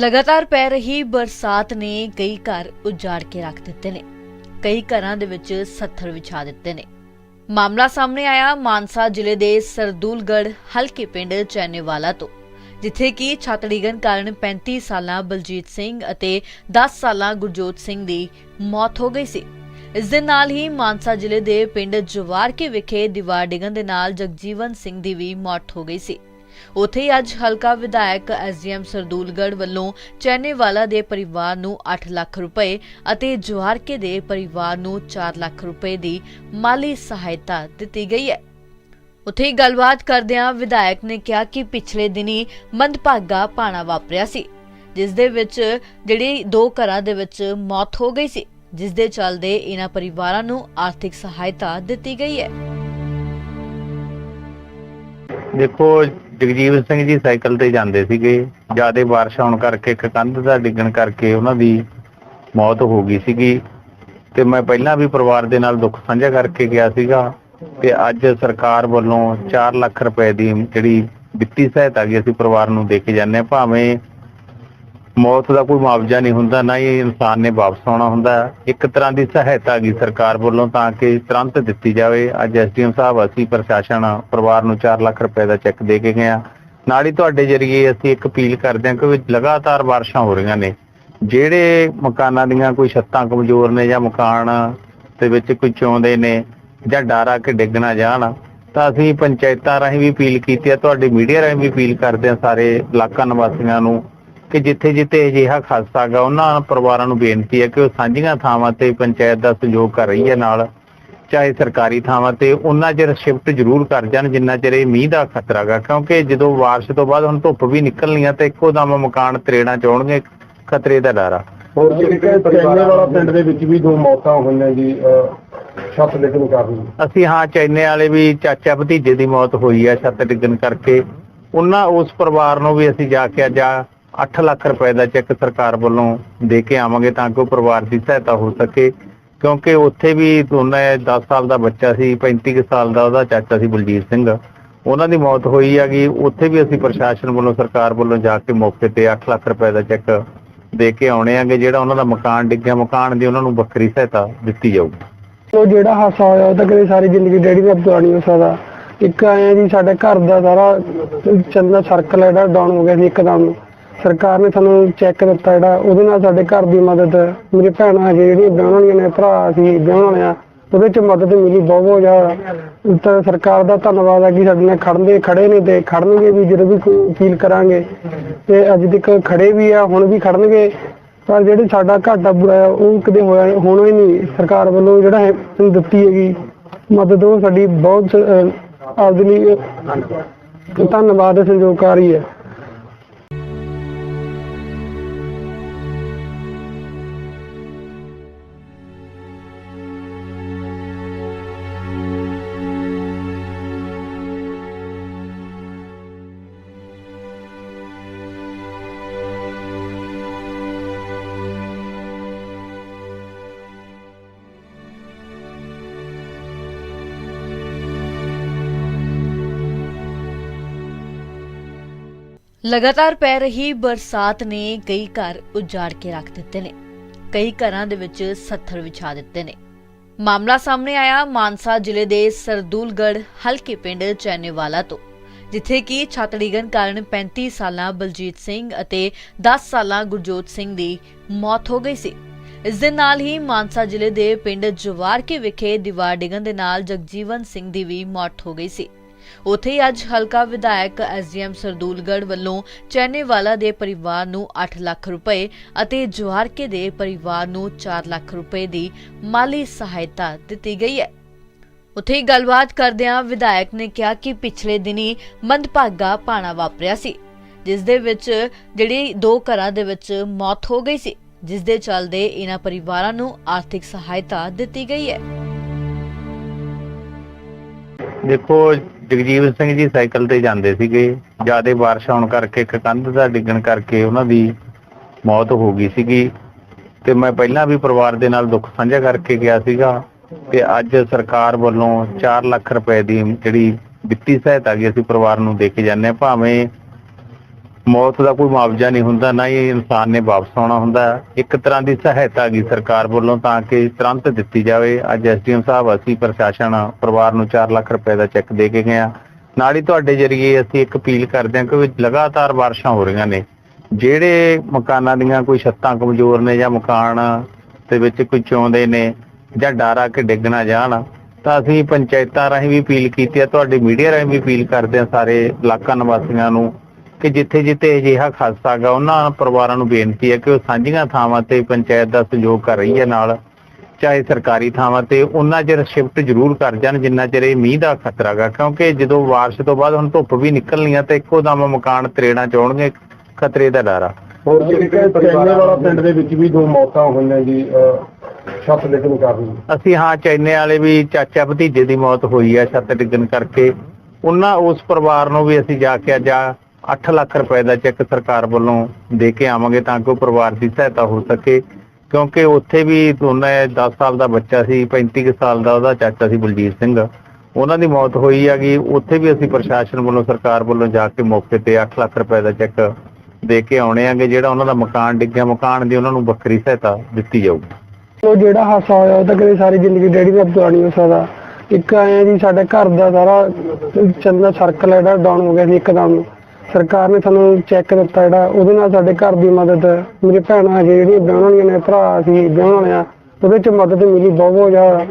ਲਗਾਤਾਰ ਪੈ ਰਹੀ ਬਰਸਾਤ ਨੇ ਕਈ ਘਰ ਉਜਾੜ ਕੇ ਰੱਖ ਦਿੱਤੇ ਨੇ। ਕਈ ਘਰਾਂ ਦੇ ਵਿੱਚ ਸੱਥਰ ਵਿਛਾ ਦਿੱਤੇ ਨੇ। ਮਾਮਲਾ ਸਾਹਮਣੇ ਆਇਆ ਮਾਨਸਾ ਜ਼ਿਲ੍ਹੇ ਦੇ ਸਰਦੂਲਗੜ੍ਹ ਹਲਕੇ ਪਿੰਡ ਚੈਨੇਵਾਲਾ ਤੋਂ, ਜਿੱਥੇ ਕਿ ਛੱਤ ਡਿੱਗਣ ਕਾਰਨ 35 ਸਾਲਾਂ ਬਲਜੀਤ ਸਿੰਘ ਅਤੇ 10 ਸਾਲਾਂ ਗੁਰਜੋਤ ਸਿੰਘ ਦੀ ਮੌਤ ਹੋ ਗਈ ਸੀ। ਇਸ ਦੇ ਨਾਲ ਹੀ ਮਾਨਸਾ ਜ਼ਿਲ੍ਹੇ ਦੇ ਪਿੰਡ ਜਵਾਰਕੇ ਵਿਖੇ ਦੀਵਾਰ ਡਿੱਗਣ ਦੇ ਨਾਲ ਜਗਜੀਵਨ ਸਿੰਘ ਦੀ ਵੀ ਮੌਤ ਹੋ ਗਈ ਸੀ। ਉੱਥੇ ਹੀ ਅੱਜ ਹਲਕਾ ਵਿਧਾਇਕ ਐਸਡੀਐਮ ਸਰਦੂਲਗੜ੍ਹ ਵੱਲੋਂ ਚੈਨੇਵਾਲਾ ਦੇ ਪਰਿਵਾਰ ਨੂੰ 8 ਲੱਖ ਰੁਪਏ ਅਤੇ ਜਵਾਰਕੇ ਦੇ ਪਰਿਵਾਰ ਨੂੰ 4 ਲੱਖ ਰੁਪਏ ਦੀ ਮਾਲੀ ਸਹਾਇਤਾ ਦਿੱਤੀ ਗਈ ਹੈ। ਉੱਥੇ ਗੱਲਬਾਤ ਕਰਦਿਆਂ ਵਿਧਾਇਕ ਨੇ ਕਿਹਾ ਕਿ ਪਿਛਲੇ ਦਿਨੀ ਮੰਦਭਾਗਾ ਪਾਣਾ ਵਾਪਰਿਆ ਸੀ, ਜਿਸ ਦੇ ਵਿੱਚ ਜਿਹੜੀ ਦੋ ਘਰਾਂ ਦੇ ਵਿੱਚ ਮੌਤ ਹੋ ਗਈ ਸੀ, ਜਿਸ ਦੇ ਚੱਲਦੇ ਇਹਨਾਂ ਪਰਿਵਾਰਾਂ ਨੂੰ ਆਰਥਿਕ ਸਹਾਇਤਾ ਦਿੱਤੀ ਗਈ ਹੈ। ਦੇਖੋ, ਜਗਜੀਤ ਸਿੰਘ ਜੀ ਸਾਈਕਲ ਤੇ ਜਾਂਦੇ ਸੀਗੇ। ਜ਼ਿਆਦਾ ਬਾਰਿਸ਼ ਆਉਣ ਕਰਕੇ ਇੱਕ ਕੰਧ ਦਾ ਡਿੱਗਣ ਕਰਕੇ ਉਹਨਾਂ ਦੀ ਮੌਤ ਹੋ ਗਈ ਸੀਗੀ। ਤੇ ਮੈਂ ਪਹਿਲਾਂ ਵੀ ਪਰਿਵਾਰ ਦੇ ਨਾਲ ਦੁੱਖ ਸਾਂਝਾ ਕਰਕੇ ਗਿਆ ਸੀਗਾ। ਤੇ ਅੱਜ ਸਰਕਾਰ ਵੱਲੋਂ 4 ਲੱਖ ਰੁਪਏ ਦੀ ਜਿਹੜੀ ਵਿੱਤੀ ਸਹਾਇਤਾ ਗਈ ਅਸੀਂ ਪਰਿਵਾਰ ਨੂੰ ਦੇ ਕੇ ਜਾਂਦੇ ਹਾਂ। ਭਾਵੇਂ ਮੌਤ ਦਾ ਕੋਈ ਮੁਆਵਜ਼ਾ ਨਹੀਂ ਹੁੰਦਾ, ਨਾ ਹੀ ਇਨਸਾਨ ਨੇ ਵਾਪਸ ਆਉਣਾ ਹੁੰਦਾ। ਇੱਕ ਤਰ੍ਹਾਂ ਦੀ ਸਹਾਇਤਾ ਗਈ ਸਰਕਾਰ ਵੱਲੋਂ ਤਾਂ ਕਿ ਤੁਰੰਤ ਦਿੱਤੀ ਜਾਵੇ। ਅੱਜ ਐਸਡੀਐਮ ਸਾਹਿਬ, ਅਸੀਂ ਪ੍ਰਸ਼ਾਸਨ, ਪਰਿਵਾਰ ਨੂੰ 4 ਲੱਖ ਰੁਪਏ ਦਾ ਚੈੱਕ ਦੇ ਕੇ ਗਏ ਆ ਨਾਲ ਹੀ ਤੁਹਾਡੇ ਜਰੀਏ ਅਸੀਂ ਇੱਕ ਅਪੀਲ ਕਰਦੇ ਹਾਂ ਕਿ ਲਗਾਤਾਰ ਬਾਰਿਸ਼ਾਂ ਹੋ ਰਹੀਆਂ ਨੇ। ਜਿਹੜੇ ਮਕਾਨਾਂ ਦੀਆਂ ਕੋਈ ਛੱਤਾਂ ਕਮਜ਼ੋਰ ਨੇ ਜਾਂ ਮਕਾਨ ਦੇ ਵਿੱਚ ਕੋਈ ਚੌਂਦੇ ਨੇ ਜਾਂ ਡਾਰਾ ਕੇ ਡਿੱਗ ਨਾ ਜਾਣ, ਤਾਂ ਅਸੀਂ ਪੰਚਾਇਤਾਂ ਰਾਹੀਂ ਵੀ ਅਪੀਲ ਕੀਤੀ ਹੈ, ਤੁਹਾਡੇ ਮੀਡੀਆ ਰਾਹੀਂ ਵੀ ਅਪੀਲ ਕਰਦੇ ਹਾਂ ਸਾਰੇ ਇਲਾਕਾ ਨਿਵਾਸੀਆਂ ਨੂੰ ਕਿ ਜਿੱਥੇ ਜਿੱਥੇ ਅਜਿਹਾ ਖਾਸਾ ਗਾ ਉਹਨਾਂ ਪਰਿਵਾਰਾਂ ਨੂੰ ਬੇਨਤੀ ਹੈ ਕਿ ਉਹ ਸਾਂਝੀਆਂ ਥਾਵਾਂ ਤੇ ਪੰਚਾਇਤ ਦਾ ਸਹਿਯੋਗ ਕਰ ਰਹੀ ਹੈ ਨਾਲ ਚਾਹੇ ਸਰਕਾਰੀ ਥਾਵਾਂ ਤੇ ਉਹਨਾਂ ਚਿਰ ਸ਼ਿਫਟ ਜ਼ਰੂਰ ਕਰ ਜਾਣ ਜਿੰਨਾ ਚਿਰ ਇਹ ਮੀਂਹ ਦਾ ਖਤਰਾ ਗਾ ਕਿਉਂਕਿ ਜਦੋਂ ਬਾਰਿਸ਼ ਤੋਂ ਬਾਅਦ ਹੁਣ ਧੁੱਪ ਵੀ ਨਿਕਲਣੀਆਂ ਤੇ ਇੱਕੋ ਦਮ ਮਕਾਨ ਤਰੇੜਾਂ ਚੋਣਗੇ ਖਤਰੇ ਦਾ ਡਰ ਆ। ਹੋਰ ਜਿਹੜੇ ਚੈਨੇ ਵਾਲਾ ਪਿੰਡ ਦੇ ਵਿੱਚ ਵੀ ਦੋ ਮੌਤਾਂ ਹੋਈਆਂ ਜੀ ਛੱਤ ਡਿੱਗਣ ਕਾਰਨ। ਅਸੀਂ ਹਾਂ ਚੈਨੇ ਵਾਲੇ ਵੀ ਚਾਚਾ ਭਤੀਜੇ ਦੀ ਮੌਤ ਹੋਈ ਹੈ ਛੱਤ ਡਿੱਗਣ ਕਰਕੇ। ਉਹਨਾਂ ਉਸ ਪਰਿਵਾਰ ਨੂੰ ਵੀ ਅਸੀਂ ਜਾ ਕੇ ਅੱਜ 8 ਲੱਖ ਰੁਪਏ ਦਾ ਚੈੱਕ ਸਰਕਾਰ ਵੱਲੋਂ ਦੇ ਕੇ ਆਵਾਂਗੇ ਤਾਂ ਕਿ ਉਹ ਪਰਿਵਾਰ ਦੀ ਸਹਾਇਤਾ ਹੋ ਸਕੇ। ਕਿਉਂਕਿ ਉੱਥੇ ਵੀ ਉਹਨਾਂ 10 ਸਾਲ ਦਾ ਬੱਚਾ ਸੀ 35 ਸਾਲ ਦਾ ਉਹਦਾ ਚਾਚਾ ਸੀ ਬਲਜੀਤ ਸਿੰਘ। ਉਹਨਾਂ ਦੀ ਮੌਤ ਹੋਈ ਹੈਗੀ ਉੱਥੇ ਵੀ ਅਸੀਂ ਪ੍ਰਸ਼ਾਸਨ ਵੱਲੋਂ, ਸਰਕਾਰ ਵੱਲੋਂ ਜਾ ਕੇ ਮੌਕੇ ਤੇ 8 ਲੱਖ ਰੁਪਏ ਦਾ ਚੈੱਕ ਦੇ ਕੇ ਆਉਣੇ ਆਂਗੇ ਜਿਹੜਾ ਉਹਨਾਂ ਦਾ ਮਕਾਨ ਡਿੱਗਿਆ, ਮਕਾਨ ਦੀ ਉਹਨਾਂ ਨੂੰ ਵੱਖਰੀ ਸਹਾਇਤਾ ਦਿੱਤੀ ਜਾਊਗੀ। ਉਹ ਜਿਹੜਾ ਹਾਸਾ ਹੋਇਆ ਉਹ ਤਾਂ ਕਦੇ ਸਾਰੀ ਜ਼ਿੰਦਗੀ ਡੈਡੀ ਦਾ ਬਤਾ ਨਹੀਂ ਹੋ ਸਕਦਾ। ਇੱਕ ਆਇਆ ਜੀ, ਸਾਡੇ ਘਰ ਦਾ ਸਾਰਾ ਚੰਦਾ ਸਰਕਲ ਜਿਹੜਾ ਡਾਊਨ ਹੋ ਗਿਆ ਸੀ ਇੱਕਦਮ। ਸਰਕਾਰ ਨੇ ਸਾਨੂੰ ਚੈੱਕ ਦਿੱਤਾ ਜਿਹੜਾ, ਉਹਦੇ ਨਾਲ ਸਾਡੇ ਘਰ ਦੀ ਮਦਦ, ਮੇਰੇ ਭੈਣਾਂ ਹਜੇ ਜਿਹੜੀਆਂ ਵਿਆਹਣ ਵਾਲੀਆਂ ਨੇ, ਭਰਾ ਸੀ, ਵਿਆਹਣ ਵਾਲਿਆਂ ਉਹਦੇ ਚ ਮਦਦ ਮਿਲੀ ਬਹੁਤ ਬਹੁਤ ਜ਼ਿਆਦਾ ਤਾਂ ਸਰਕਾਰ ਦਾ ਧੰਨਵਾਦ ਹੈ ਕਿ ਸਾਡੇ ਨਾਲ ਖੜਨਦੇ ਖੜੇ ਨੇ ਤੇ ਖੜਨਗੇ ਵੀ, ਜਦੋਂ ਵੀ ਕੋਈ ਅਪੀਲ ਕਰਾਂਗੇ। ਤੇ ਅੱਜ ਤੱਕ ਖੜੇ ਵੀ ਆ, ਹੁਣ ਵੀ ਖੜਨਗੇ ਪਰ ਜਿਹੜੇ ਸਾਡਾ ਘਾਟਾ ਬੁਰਾ ਆ, ਉਹ ਕਦੇ ਹੋਇਆ ਹੋਣਾ ਹੀ ਨਹੀਂ। ਸਰਕਾਰ ਵੱਲੋਂ ਜਿਹੜਾ ਦਿੱਤੀ ਹੈਗੀ ਮਦਦ, ਉਹ ਸਾਡੀ ਬਹੁਤ ਆਪਦੇ ਲਈ ਧੰਨਵਾਦ। ਹੈ ਸੰਯੋਗਕਾਰੀ ਹੈ। ਲਗਾਤਾਰ ਪੈ ਰਹੀ ਬਰਸਾਤ ਨੇ ਕਈ ਘਰ ਉਜਾੜ ਕੇ ਰੱਖ ਦਿੱਤੇ ਨੇ। ਕਈ ਘਰਾਂ ਦੇ ਵਿੱਚ ਸੱਥਰ ਵਿਛਾ ਦਿੱਤੇ ਨੇ। ਮਾਮਲਾ ਸਾਹਮਣੇ ਆਇਆ ਮਾਨਸਾ ਜ਼ਿਲ੍ਹੇ ਦੇ ਸਰਦੂਲਗੜ੍ਹ ਹਲਕੇ ਪਿੰਡ ਚੈਨੇਵਾਲਾ ਤੋਂ, ਜਿੱਥੇ ਕਿ ਛੱਤ ਡਿੱਗਣ ਕਾਰਨ 35 ਸਾਲਾਂ ਬਲਜੀਤ ਸਿੰਘ ਅਤੇ 10 ਸਾਲਾਂ ਗੁਰਜੋਤ ਸਿੰਘ ਦੀ ਮੌਤ ਹੋ ਗਈ ਸੀ। ਇਸ ਦੇ ਨਾਲ ਹੀ ਮਾਨਸਾ ਜ਼ਿਲ੍ਹੇ ਦੇ ਪਿੰਡ ਜਵਾਰਕੇ ਵਿਖੇ ਦੀਵਾਰ ਡਿੱਗਣ ਦੇ ਨਾਲ ਜਗਜੀਵਨ ਸਿੰਘ ਦੀ ਵੀ ਮੌਤ ਹੋ ਗਈ ਸੀ। ਉੱਥੇ ਹੀ ਅੱਜ ਹਲਕਾ ਵਿਧਾਇਕ ਐਸਡੀਐਮ ਸਰਦੂਲਗੜ੍ਹ ਵੱਲੋਂ ਚੈਨੇਵਾਲਾ ਦੇ ਪਰਿਵਾਰ ਨੂੰ 8 ਲੱਖ ਰੁਪਏ ਅਤੇ ਜਵਾਰਕੇ ਦੇ ਪਰਿਵਾਰ ਨੂੰ 4 ਲੱਖ ਰੁਪਏ ਦੀ ਮਾਲੀ ਸਹਾਇਤਾ ਦਿੱਤੀ ਗਈ ਹੈ। ਉੱਥੇ ਗੱਲਬਾਤ ਕਰਦਿਆਂ ਵਿਧਾਇਕ ਨੇ ਕਿਹਾ ਕਿ ਪਿਛਲੇ ਦਿਨੀ ਮੰਦਭਾਗਾ ਪਾਣਾ ਵਾਪਰਿਆ ਸੀ, ਜਿਸ ਦੇ ਵਿੱਚ ਜਿਹੜੀ ਦੋ ਘਰਾਂ ਦੇ ਵਿੱਚ ਮੌਤ ਹੋ ਗਈ ਸੀ, ਜਿਸ ਦੇ ਚੱਲਦੇ ਇਹਨਾਂ ਪਰਿਵਾਰਾਂ ਨੂੰ ਆਰਥਿਕ ਸਹਾਇਤਾ ਦਿੱਤੀ ਗਈ ਹੈ। ਦੇਖੋ ਜਗਜੀਵਨ ਸਿੰਘ ਜੀ ਸਾਈਕਲ ਤੇ ਜਾਂਦੇ ਸੀਗੇ। ਜ਼ਿਆਦਾ ਬਾਰਿਸ਼ ਆਉਣ ਕਰਕੇ ਇੱਕ ਕੰਧ ਦਾ ਡਿੱਗਣ ਕਰਕੇ ਉਹਨਾਂ ਦੀ ਮੌਤ ਹੋ ਗਈ ਸੀਗੀ। ਤੇ ਮੈਂ ਪਹਿਲਾਂ ਵੀ ਪਰਿਵਾਰ ਦੇ ਨਾਲ ਦੁੱਖ ਸਾਂਝਾ ਕਰਕੇ ਗਿਆ ਸੀਗਾ ਤੇ ਅੱਜ ਸਰਕਾਰ ਵੱਲੋਂ 4 ਲੱਖ ਰੁਪਏ ਦੀ ਜਿਹੜੀ ਵਿੱਤੀ ਸਹਾਇਤਾ ਗਈ ਅਸੀਂ ਪਰਿਵਾਰ ਨੂੰ ਦੇ ਕੇ ਜਾਂਦੇ ਹਾਂ। ਭਾਵੇਂ ਮੌਤ ਦਾ ਕੋਈ ਮੁਆਵਜ਼ਾ ਨਹੀਂ ਹੁੰਦਾ, ਨਾ ਹੀ ਇਨਸਾਨ ਨੇ ਵਾਪਸ ਆਉਣਾ ਹੁੰਦਾ। ਇੱਕ ਤਰ੍ਹਾਂ ਦੀ ਸਹਾਇਤਾ ਗਈ ਸਰਕਾਰ ਵੱਲੋਂ ਤਾਂ ਕਿ ਤੁਰੰਤ ਦਿੱਤੀ ਜਾਵੇ। ਅੱਜ ਐਸਡੀਐਮ ਸਾਹਿਬ, ਅਸੀਂ ਪ੍ਰਸ਼ਾਸਨ, ਪਰਿਵਾਰ ਨੂੰ 4 ਲੱਖ ਰੁਪਏ ਦਾ ਚੈੱਕ ਦੇ ਕੇ ਗਏ ਆ ਨਾਲ ਹੀ ਤੁਹਾਡੇ ਜਰੀਏ ਅਸੀਂ ਇੱਕ ਅਪੀਲ ਕਰਦੇ ਹਾਂ ਕਿ ਲਗਾਤਾਰ ਬਾਰਿਸ਼ਾਂ ਹੋ ਰਹੀਆਂ ਨੇ। ਜਿਹੜੇ ਮਕਾਨਾਂ ਦੀਆਂ ਕੋਈ ਛੱਤਾਂ ਕਮਜ਼ੋਰ ਨੇ ਜਾਂ ਮਕਾਨ ਦੇ ਵਿੱਚ ਕੋਈ ਚੌਂਦੇ ਨੇ ਜਾਂ ਡਾਰਾ ਕੇ ਡਿੱਗ ਨਾ ਜਾਣ, ਤਾਂ ਅਸੀਂ ਪੰਚਾਇਤਾਂ ਰਾਹੀਂ ਵੀ ਅਪੀਲ ਕੀਤੀ ਹੈ, ਤੁਹਾਡੀ ਮੀਡੀਆ ਰਾਹੀਂ ਵੀ ਅਪੀਲ ਕਰਦੇ ਹਾਂ ਸਾਰੇ ਇਲਾਕਾ ਨਿਵਾਸੀਆਂ ਨੂੰ ਕਿ ਜਿੱਥੇ ਜਿੱਥੇ ਅਜਿਹਾ ਗਾ ਉਹਨਾਂ ਪਰਿਵਾਰਾਂ ਨੂੰ ਬੇਨਤੀ ਹੈ ਕਿ ਉਹ ਸਾਂਝੀਆਂ ਥਾਵਾਂ ਤੇ ਪੰਚਾਇਤ ਦਾ ਸਹਿਯੋਗ ਕਰ ਰਹੀ ਹੈ ਨਾਲ ਚਾਹੇ ਸਰਕਾਰੀ ਥਾਵਾਂ ਤੇ ਉਹਨਾਂ ਚਿਰ ਸ਼ਿਫਟ ਜ਼ਰੂਰ ਕਰ ਜਾਣ ਜਿੰਨਾ ਚਿਰ ਇਹ ਮੀਂਹ ਦਾ ਖਤਰਾ ਗਾ ਕਿਉਂਕਿ ਜਦੋਂ ਬਾਰਿਸ਼ ਤੋਂ ਬਾਅਦ ਹੁਣ ਧੁੱਪ ਵੀ ਨਿਕਲਣੀ ਆ ਤੇ ਇੱਕੋ ਦਮ ਮਕਾਨ ਤਰੇੜਾਂ ਚੋਣਗੇ ਖਤਰੇ ਦਾ ਡਰ ਆ। ਹੋਰ ਜਿਹੜੇ ਚੈਨੇ ਵਾਲਾ ਪਿੰਡ ਦੇ ਵਿੱਚ ਵੀ ਦੋ ਮੌਤਾਂ ਹੋਈਆਂ ਜੀ ਛੱਤ ਡਿੱਗਣ ਕਾਰਨ ਅਸੀਂ ਹਾਂ ਚੈਨੇ ਵਾਲੇ ਵੀ ਚਾਚਾ ਭਤੀਜੇ ਦੀ ਮੌਤ ਹੋਈ ਆ ਛੱਤ ਡਿੱਗਣ ਕਰਕੇ। ਉਹਨਾਂ ਉਸ ਪਰਿਵਾਰ ਨੂੰ ਵੀ ਅਸੀਂ ਜਾ ਕੇ ਅੱਜ 8 ਲੱਖ ਰੁਪਏ ਦਾ ਚੈੱਕ ਸਰਕਾਰ ਵੱਲੋਂ ਦੇ ਕੇ ਆਵਾਂਗੇ ਤਾਂ ਕਿ ਉਹ ਪਰਿਵਾਰ ਦੀ ਸਹਾਇਤਾ ਹੋ ਸਕੇ। ਕਿਉਂਕਿ ਉੱਥੇ ਵੀ ਉਹਨੇ 10 ਸਾਲ ਦਾ ਬੱਚਾ ਸੀ 35 ਸਾਲ ਦਾ ਉਹਦਾ ਚਾਚਾ ਸੀ ਬਲਜੀਤ ਸਿੰਘ। ਉਹਨਾਂ ਦੀ ਮੌਤ ਹੋਈ ਹੈਗੀ ਉੱਥੇ ਵੀ ਅਸੀਂ ਪ੍ਰਸ਼ਾਸਨ ਵੱਲੋਂ, ਸਰਕਾਰ ਵੱਲੋਂ ਜਾ ਕੇ ਮੌਕੇ ਤੇ 8 ਲੱਖ ਰੁਪਏ ਦਾ ਚੈੱਕ ਦੇ ਕੇ ਆਉਣੇ ਆਂਗੇ ਜਿਹੜਾ ਉਹਨਾਂ ਦਾ ਮਕਾਨ ਡਿੱਗਿਆ, ਮਕਾਨ ਦੀ ਉਹਨਾਂ ਨੂੰ ਵੱਖਰੀ ਸਹਾਇਤਾ ਦਿੱਤੀ ਜਾਊਗੀ। ਉਹ ਜਿਹੜਾ ਹਾਸਾ ਹੋਇਆ, ਉਹ ਤਾਂ ਕਦੇ ਸਾਰੀ ਜ਼ਿੰਦਗੀ ਡੈਡੀ ਦਾ ਬਤਾ ਨਹੀਂ ਹੋ ਸਕਦਾ ਇੱਕ ਆਇਆ ਜੀ, ਸਾਡੇ ਘਰ ਦਾ ਸਾਰਾ ਚੰਦਾ ਸਰਕਲ ਜਿਹੜਾ ਡਾਊਨ ਹੋ ਗਿਆ ਸੀ ਇੱਕਦਮ। ਸਰਕਾਰ ਨੇ ਸਾਨੂੰ ਚੈੱਕ ਦਿੱਤਾ ਜਿਹੜਾ, ਉਹਦੇ ਨਾਲ ਸਾਡੇ ਘਰ ਦੀ ਮਦਦ, ਮੇਰੇ ਭੈਣਾਂ ਹਜੇ ਜਿਹੜੀਆਂ ਵਿਆਹਣ ਵਾਲੀਆਂ ਨੇ, ਭਰਾ ਸੀ, ਵਿਆਹਣ ਵਾਲਿਆਂ ਉਹਦੇ ਚ ਮਦਦ ਮਿਲੀ ਬਹੁਤ ਬਹੁਤ ਜ਼ਿਆਦਾ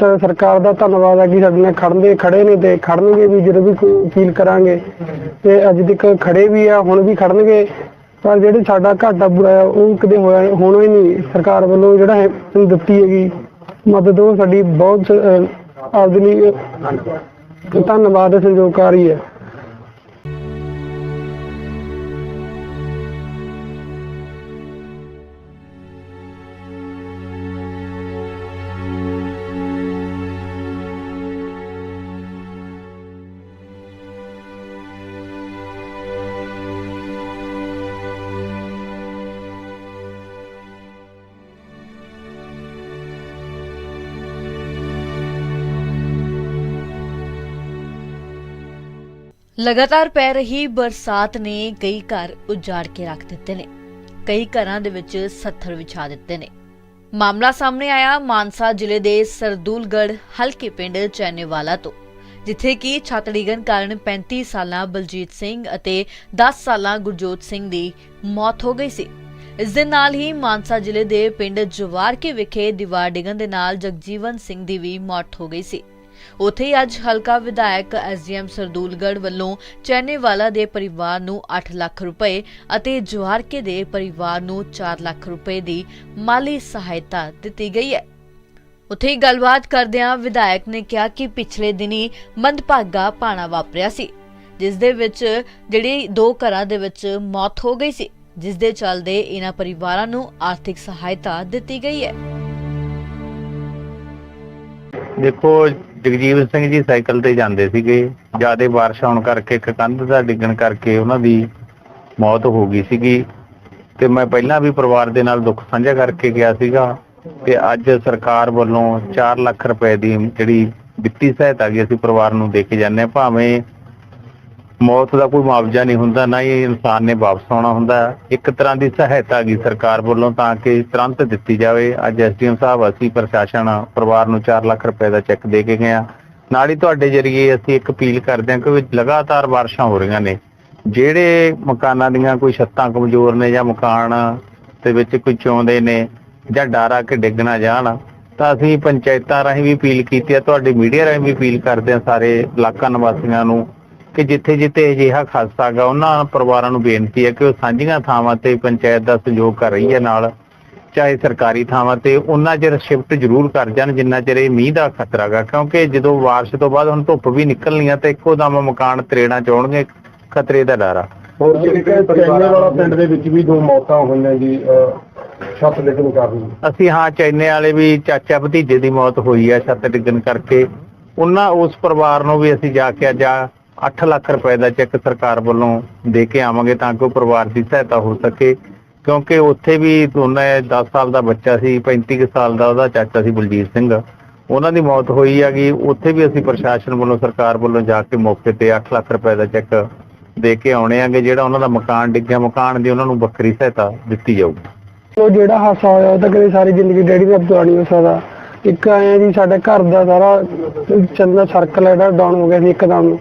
ਤਾਂ ਸਰਕਾਰ ਦਾ ਧੰਨਵਾਦ ਹੈ ਕਿ ਸਾਡੇ ਨਾਲ ਖੜਨਦੇ ਖੜੇ ਨੇ ਤੇ ਖੜਨਗੇ ਵੀ, ਜਦੋਂ ਵੀ ਕੋਈ ਅਪੀਲ ਕਰਾਂਗੇ। ਤੇ ਅੱਜ ਤੱਕ ਖੜੇ ਵੀ ਆ, ਹੁਣ ਵੀ ਖੜਨਗੇ ਪਰ ਜਿਹੜੇ ਸਾਡਾ ਘਾਟਾ ਬੁਰਾ ਆ, ਉਹ ਕਦੇ ਹੋਇਆ ਹੋਣਾ ਹੀ ਨਹੀਂ। ਸਰਕਾਰ ਵੱਲੋਂ ਜਿਹੜਾ ਹੈ ਦਿੱਤੀ ਹੈਗੀ ਮਦਦ, ਉਹ ਸਾਡੀ ਬਹੁਤ ਆਪਦੇ ਲਈ ਧੰਨਵਾਦ। ਹੈ ਸੰਯੋਗਕਾਰੀ ਹੈ। ਲਗਾਤਾਰ ਪੈ ਰਹੀ ਬਰਸਾਤ ਨੇ ਕਈ ਘਰ ਉਜਾੜ ਕੇ ਰੱਖ ਦਿੱਤੇ ਨੇ। ਕਈ ਘਰਾਂ ਦੇ ਵਿੱਚ ਸੱਥਰ ਵਿਛਾ ਦਿੱਤੇ ਨੇ। ਮਾਮਲਾ ਸਾਹਮਣੇ ਆਇਆ ਮਾਨਸਾ ਜ਼ਿਲ੍ਹੇ ਦੇ ਸਰਦੂਲਗੜ੍ਹ ਹਲਕੇ ਪਿੰਡ ਚੈਨੇਵਾਲਾ ਤੋਂ, ਜਿੱਥੇ ਕਿ ਛੱਤ ਡਿੱਗਣ ਕਾਰਨ 35 ਸਾਲਾਂ ਬਲਜੀਤ ਸਿੰਘ ਅਤੇ 10 ਸਾਲਾਂ ਗੁਰਜੋਤ ਸਿੰਘ ਦੀ ਮੌਤ ਹੋ ਗਈ ਸੀ। ਇਸ ਦੇ ਨਾਲ ਹੀ ਮਾਨਸਾ ਜ਼ਿਲ੍ਹੇ ਦੇ ਪਿੰਡ ਜਵਾਰਕੇ ਵਿਖੇ ਦੀਵਾਰ ਡਿੱਗਣ ਦੇ ਨਾਲ ਜਗਜੀਵਨ ਸਿੰਘ ਦੀ ਵੀ ਮੌਤ ਹੋ ਗਈ ਸੀ। ਉੱਥੇ ਹੀ ਅੱਜ ਹਲਕਾ ਵਿਧਾਇਕ ਐਸਡੀਐਮ ਸਰਦੂਲਗੜ੍ਹ ਵੱਲੋਂ ਚੈਨੇਵਾਲਾ ਦੇ ਪਰਿਵਾਰ ਨੂੰ 8 ਲੱਖ ਰੁਪਏ ਅਤੇ ਜਵਾਰਕੇ ਦੇ ਪਰਿਵਾਰ ਨੂੰ 4 ਲੱਖ ਰੁਪਏ ਦੀ ਮਾਲੀ ਸਹਾਇਤਾ ਦਿੱਤੀ ਗਈ ਹੈ। ਉੱਥੇ ਹੀ ਗੱਲਬਾਤ ਕਰਦਿਆਂ ਵਿਧਾਇਕ ਨੇ ਕਿਹਾ ਕਿ ਪਿਛਲੇ ਦਿਨੀ ਮੰਦਭਾਗਾ ਪਾਣਾ ਵਾਪਰਿਆ ਸੀ, ਜਿਸ ਦੇ ਵਿੱਚ ਜਿਹੜੀ ਦੋ ਘਰਾਂ ਦੇ ਵਿੱਚ ਮੌਤ ਹੋ ਗਈ ਸੀ, ਜਿਸ ਦੇ ਚੱਲਦੇ ਇਹਨਾਂ ਪਰਿਵਾਰਾਂ ਨੂੰ ਆਰਥਿਕ ਸਹਾਇਤਾ ਦਿੱਤੀ ਗਈ ਹੈ। ਦੇਖੋ ਜਗਜੀਵਨ ਸਿੰਘ ਜੀ ਸਾਈਕਲ ਤੇ ਜਾਂਦੇ ਸੀਗੇ। ਜ਼ਿਆਦਾ ਬਾਰਿਸ਼ ਆਉਣ ਕਰਕੇ ਇੱਕ ਕੰਧ ਦਾ ਡਿੱਗਣ ਕਰਕੇ ਉਹਨਾਂ ਦੀ ਮੌਤ ਹੋ ਗਈ ਸੀਗੀ। ਤੇ ਮੈਂ ਪਹਿਲਾਂ ਵੀ ਪਰਿਵਾਰ ਦੇ ਨਾਲ ਦੁੱਖ ਸਾਂਝਾ ਕਰਕੇ ਗਿਆ ਸੀਗਾ। ਤੇ ਅੱਜ ਸਰਕਾਰ ਵੱਲੋਂ 4 ਲੱਖ ਰੁਪਏ ਦੀ ਜਿਹੜੀ ਵਿੱਤੀ ਸਹਾਇਤਾ ਗਈ ਅਸੀਂ ਪਰਿਵਾਰ ਨੂੰ ਦੇ ਕੇ ਜਾਂਦੇ ਹਾਂ। ਭਾਵੇਂ ਮੌਤ ਦਾ ਕੋਈ ਮੁਆਵਜ਼ਾ ਨਹੀਂ ਹੁੰਦਾ, ਨਾ ਹੀ ਇਨਸਾਨ ਨੇ ਵਾਪਸ ਆਉਣਾ ਹੁੰਦਾ। ਇੱਕ ਤਰ੍ਹਾਂ ਦੀ ਸਹਾਇਤਾ ਗਈ ਸਰਕਾਰ ਵੱਲੋਂ ਤਾਂ ਕਿ ਤੁਰੰਤ ਦਿੱਤੀ ਜਾਵੇ। ਅੱਜ ਐਸਡੀਐਮ ਸਾਹਿਬ, ਅਸੀਂ ਪ੍ਰਸ਼ਾਸਨ, ਪਰਿਵਾਰ ਨੂੰ 4 ਲੱਖ ਰੁਪਏ ਦਾ ਚੈੱਕ ਦੇ ਕੇ ਗਏ ਆ ਨਾਲ ਹੀ ਤੁਹਾਡੇ ਜਰੀਏ ਅਸੀਂ ਇੱਕ ਅਪੀਲ ਕਰਦੇ ਹਾਂ ਕਿ ਲਗਾਤਾਰ ਬਾਰਿਸ਼ਾਂ ਹੋ ਰਹੀਆਂ ਨੇ। ਜਿਹੜੇ ਮਕਾਨਾਂ ਦੀਆਂ ਕੋਈ ਛੱਤਾਂ ਕਮਜ਼ੋਰ ਨੇ ਜਾਂ ਮਕਾਨ ਦੇ ਵਿੱਚ ਕੋਈ ਚੌਂਦੇ ਨੇ ਜਾਂ ਡਾਰਾ ਕੇ ਡਿੱਗ ਨਾ ਜਾਣ, ਤਾਂ ਅਸੀਂ ਪੰਚਾਇਤਾਂ ਰਾਹੀਂ ਵੀ ਅਪੀਲ ਕੀਤੀ ਹੈ, ਤੁਹਾਡੇ ਮੀਡੀਆ ਰਾਹੀਂ ਵੀ ਅਪੀਲ ਕਰਦੇ ਹਾਂ ਸਾਰੇ ਇਲਾਕਾ ਨਿਵਾਸੀਆਂ ਨੂੰ ਕਿ ਜਿੱਥੇ ਜਿੱਥੇ ਅਜਿਹਾ ਹਾਦਸਾ ਗਾ ਉਹਨਾਂ ਪਰਿਵਾਰਾਂ ਨੂੰ ਬੇਨਤੀ ਹੈ ਕਿ ਉਹ ਸਾਂਝੀਆਂ ਥਾਵਾਂ ਤੇ ਪੰਚਾਇਤ ਦਾ ਸਹਿਯੋਗ ਕਰ ਰਹੀ ਹੈ ਨਾਲ ਚਾਹੇ ਸਰਕਾਰੀ ਥਾਵਾਂ ਤੇ ਉਹਨਾਂ ਚਿਰ ਸ਼ਿਫਟ ਜ਼ਰੂਰ ਕਰ ਜਾਣ ਜਿੰਨਾ ਚਿਰ ਇਹ ਮੀਂਹ ਦਾ ਖਤਰਾ ਗਾ ਕਿਉਂਕਿ ਜਦੋਂ ਬਾਰਿਸ਼ ਤੋਂ ਬਾਅਦ ਹੁਣ ਧੁੱਪ ਵੀ ਨਿਕਲਣੀ ਆ ਤੇ ਇੱਕੋ ਦਮ ਮਕਾਨ ਤਰੇੜਾਂ ਚੋਣਗੇ ਖਤਰੇ ਦਾ ਡਰ ਆ। ਹੋਰ ਜਿਹੜੇ ਚੈਨੇ ਵਾਲਾ ਪਿੰਡ ਦੇ ਵਿੱਚ ਵੀ ਦੋ ਮੌਤਾਂ ਹੋਈਆਂ ਜੀ ਛੱਤ ਡਿੱਗਣ ਕਾਰਨ। ਅਸੀਂ ਹਾਂ ਚੈਨੇ ਵਾਲੇ ਵੀ ਚਾਚਾ ਭਤੀਜੇ ਦੀ ਮੌਤ ਹੋਈ ਆ ਛੱਤ ਡਿੱਗਣ ਕਰਕੇ। ਉਹਨਾਂ ਉਸ ਪਰਿਵਾਰ ਨੂੰ ਵੀ ਅਸੀਂ ਜਾ ਕੇ ਅੱਜ 8 ਲੱਖ ਰੁਪਏ ਦਾ ਚੈੱਕ ਸਰਕਾਰ ਵੱਲੋਂ ਦੇ ਕੇ ਆਵਾਂਗੇ ਤਾਂ ਕਿ ਉਹ ਪਰਿਵਾਰ ਦੀ ਸਹਾਇਤਾ ਹੋ ਸਕੇ। ਕਿਉਂਕਿ ਉੱਥੇ ਵੀ ਉਹਨੇ 10 ਸਾਲ ਦਾ ਬੱਚਾ ਸੀ 35 ਸਾਲ ਦਾ ਉਹਦਾ ਚਾਚਾ ਸੀ ਬਲਜੀਤ ਸਿੰਘ। ਉਹਨਾਂ ਦੀ ਮੌਤ ਹੋਈ ਹੈਗੀ। ਉੱਥੇ ਵੀ ਅਸੀਂ ਪ੍ਰਸ਼ਾਸਨ ਵੱਲੋਂ, ਸਰਕਾਰ ਵੱਲੋਂ ਜਾ ਕੇ ਮੌਕੇ ਤੇ 8 ਲੱਖ ਰੁਪਏ ਦਾ ਚੈੱਕ ਦੇ ਕੇ ਆਉਣੇ ਆਗੇ ਜਿਹੜਾ ਉਹਨਾਂ ਦਾ ਮਕਾਨ ਡਿੱਗਿਆ। ਮਕਾਨ ਦੀ ਉਹਨਾਂ ਨੂੰ ਵੱਖਰੀ ਸਹਾਇਤਾ ਦਿੱਤੀ ਜਾਊਗੀ। ਉਹ ਜਿਹੜਾ ਹਾਸਾ ਹੋਇਆ, ਉਹ ਤਾਂ ਕਦੇ ਸਾਰੀ ਜ਼ਿੰਦਗੀ ਡੈਡੀ ਦਾ ਬਤਾ ਨਹੀਂ ਹੋ ਸਕਦਾ ਇੱਕ ਆਇਆ ਜੀ ਸਾਡੇ ਘਰ ਦਾ ਸਾਰਾ ਚੰਦਾ ਸਰਕਲ ਜਿਹੜਾ ਡਾਊਨ ਹੋ ਗਿਆ ਸੀ ਇੱਕਦਮ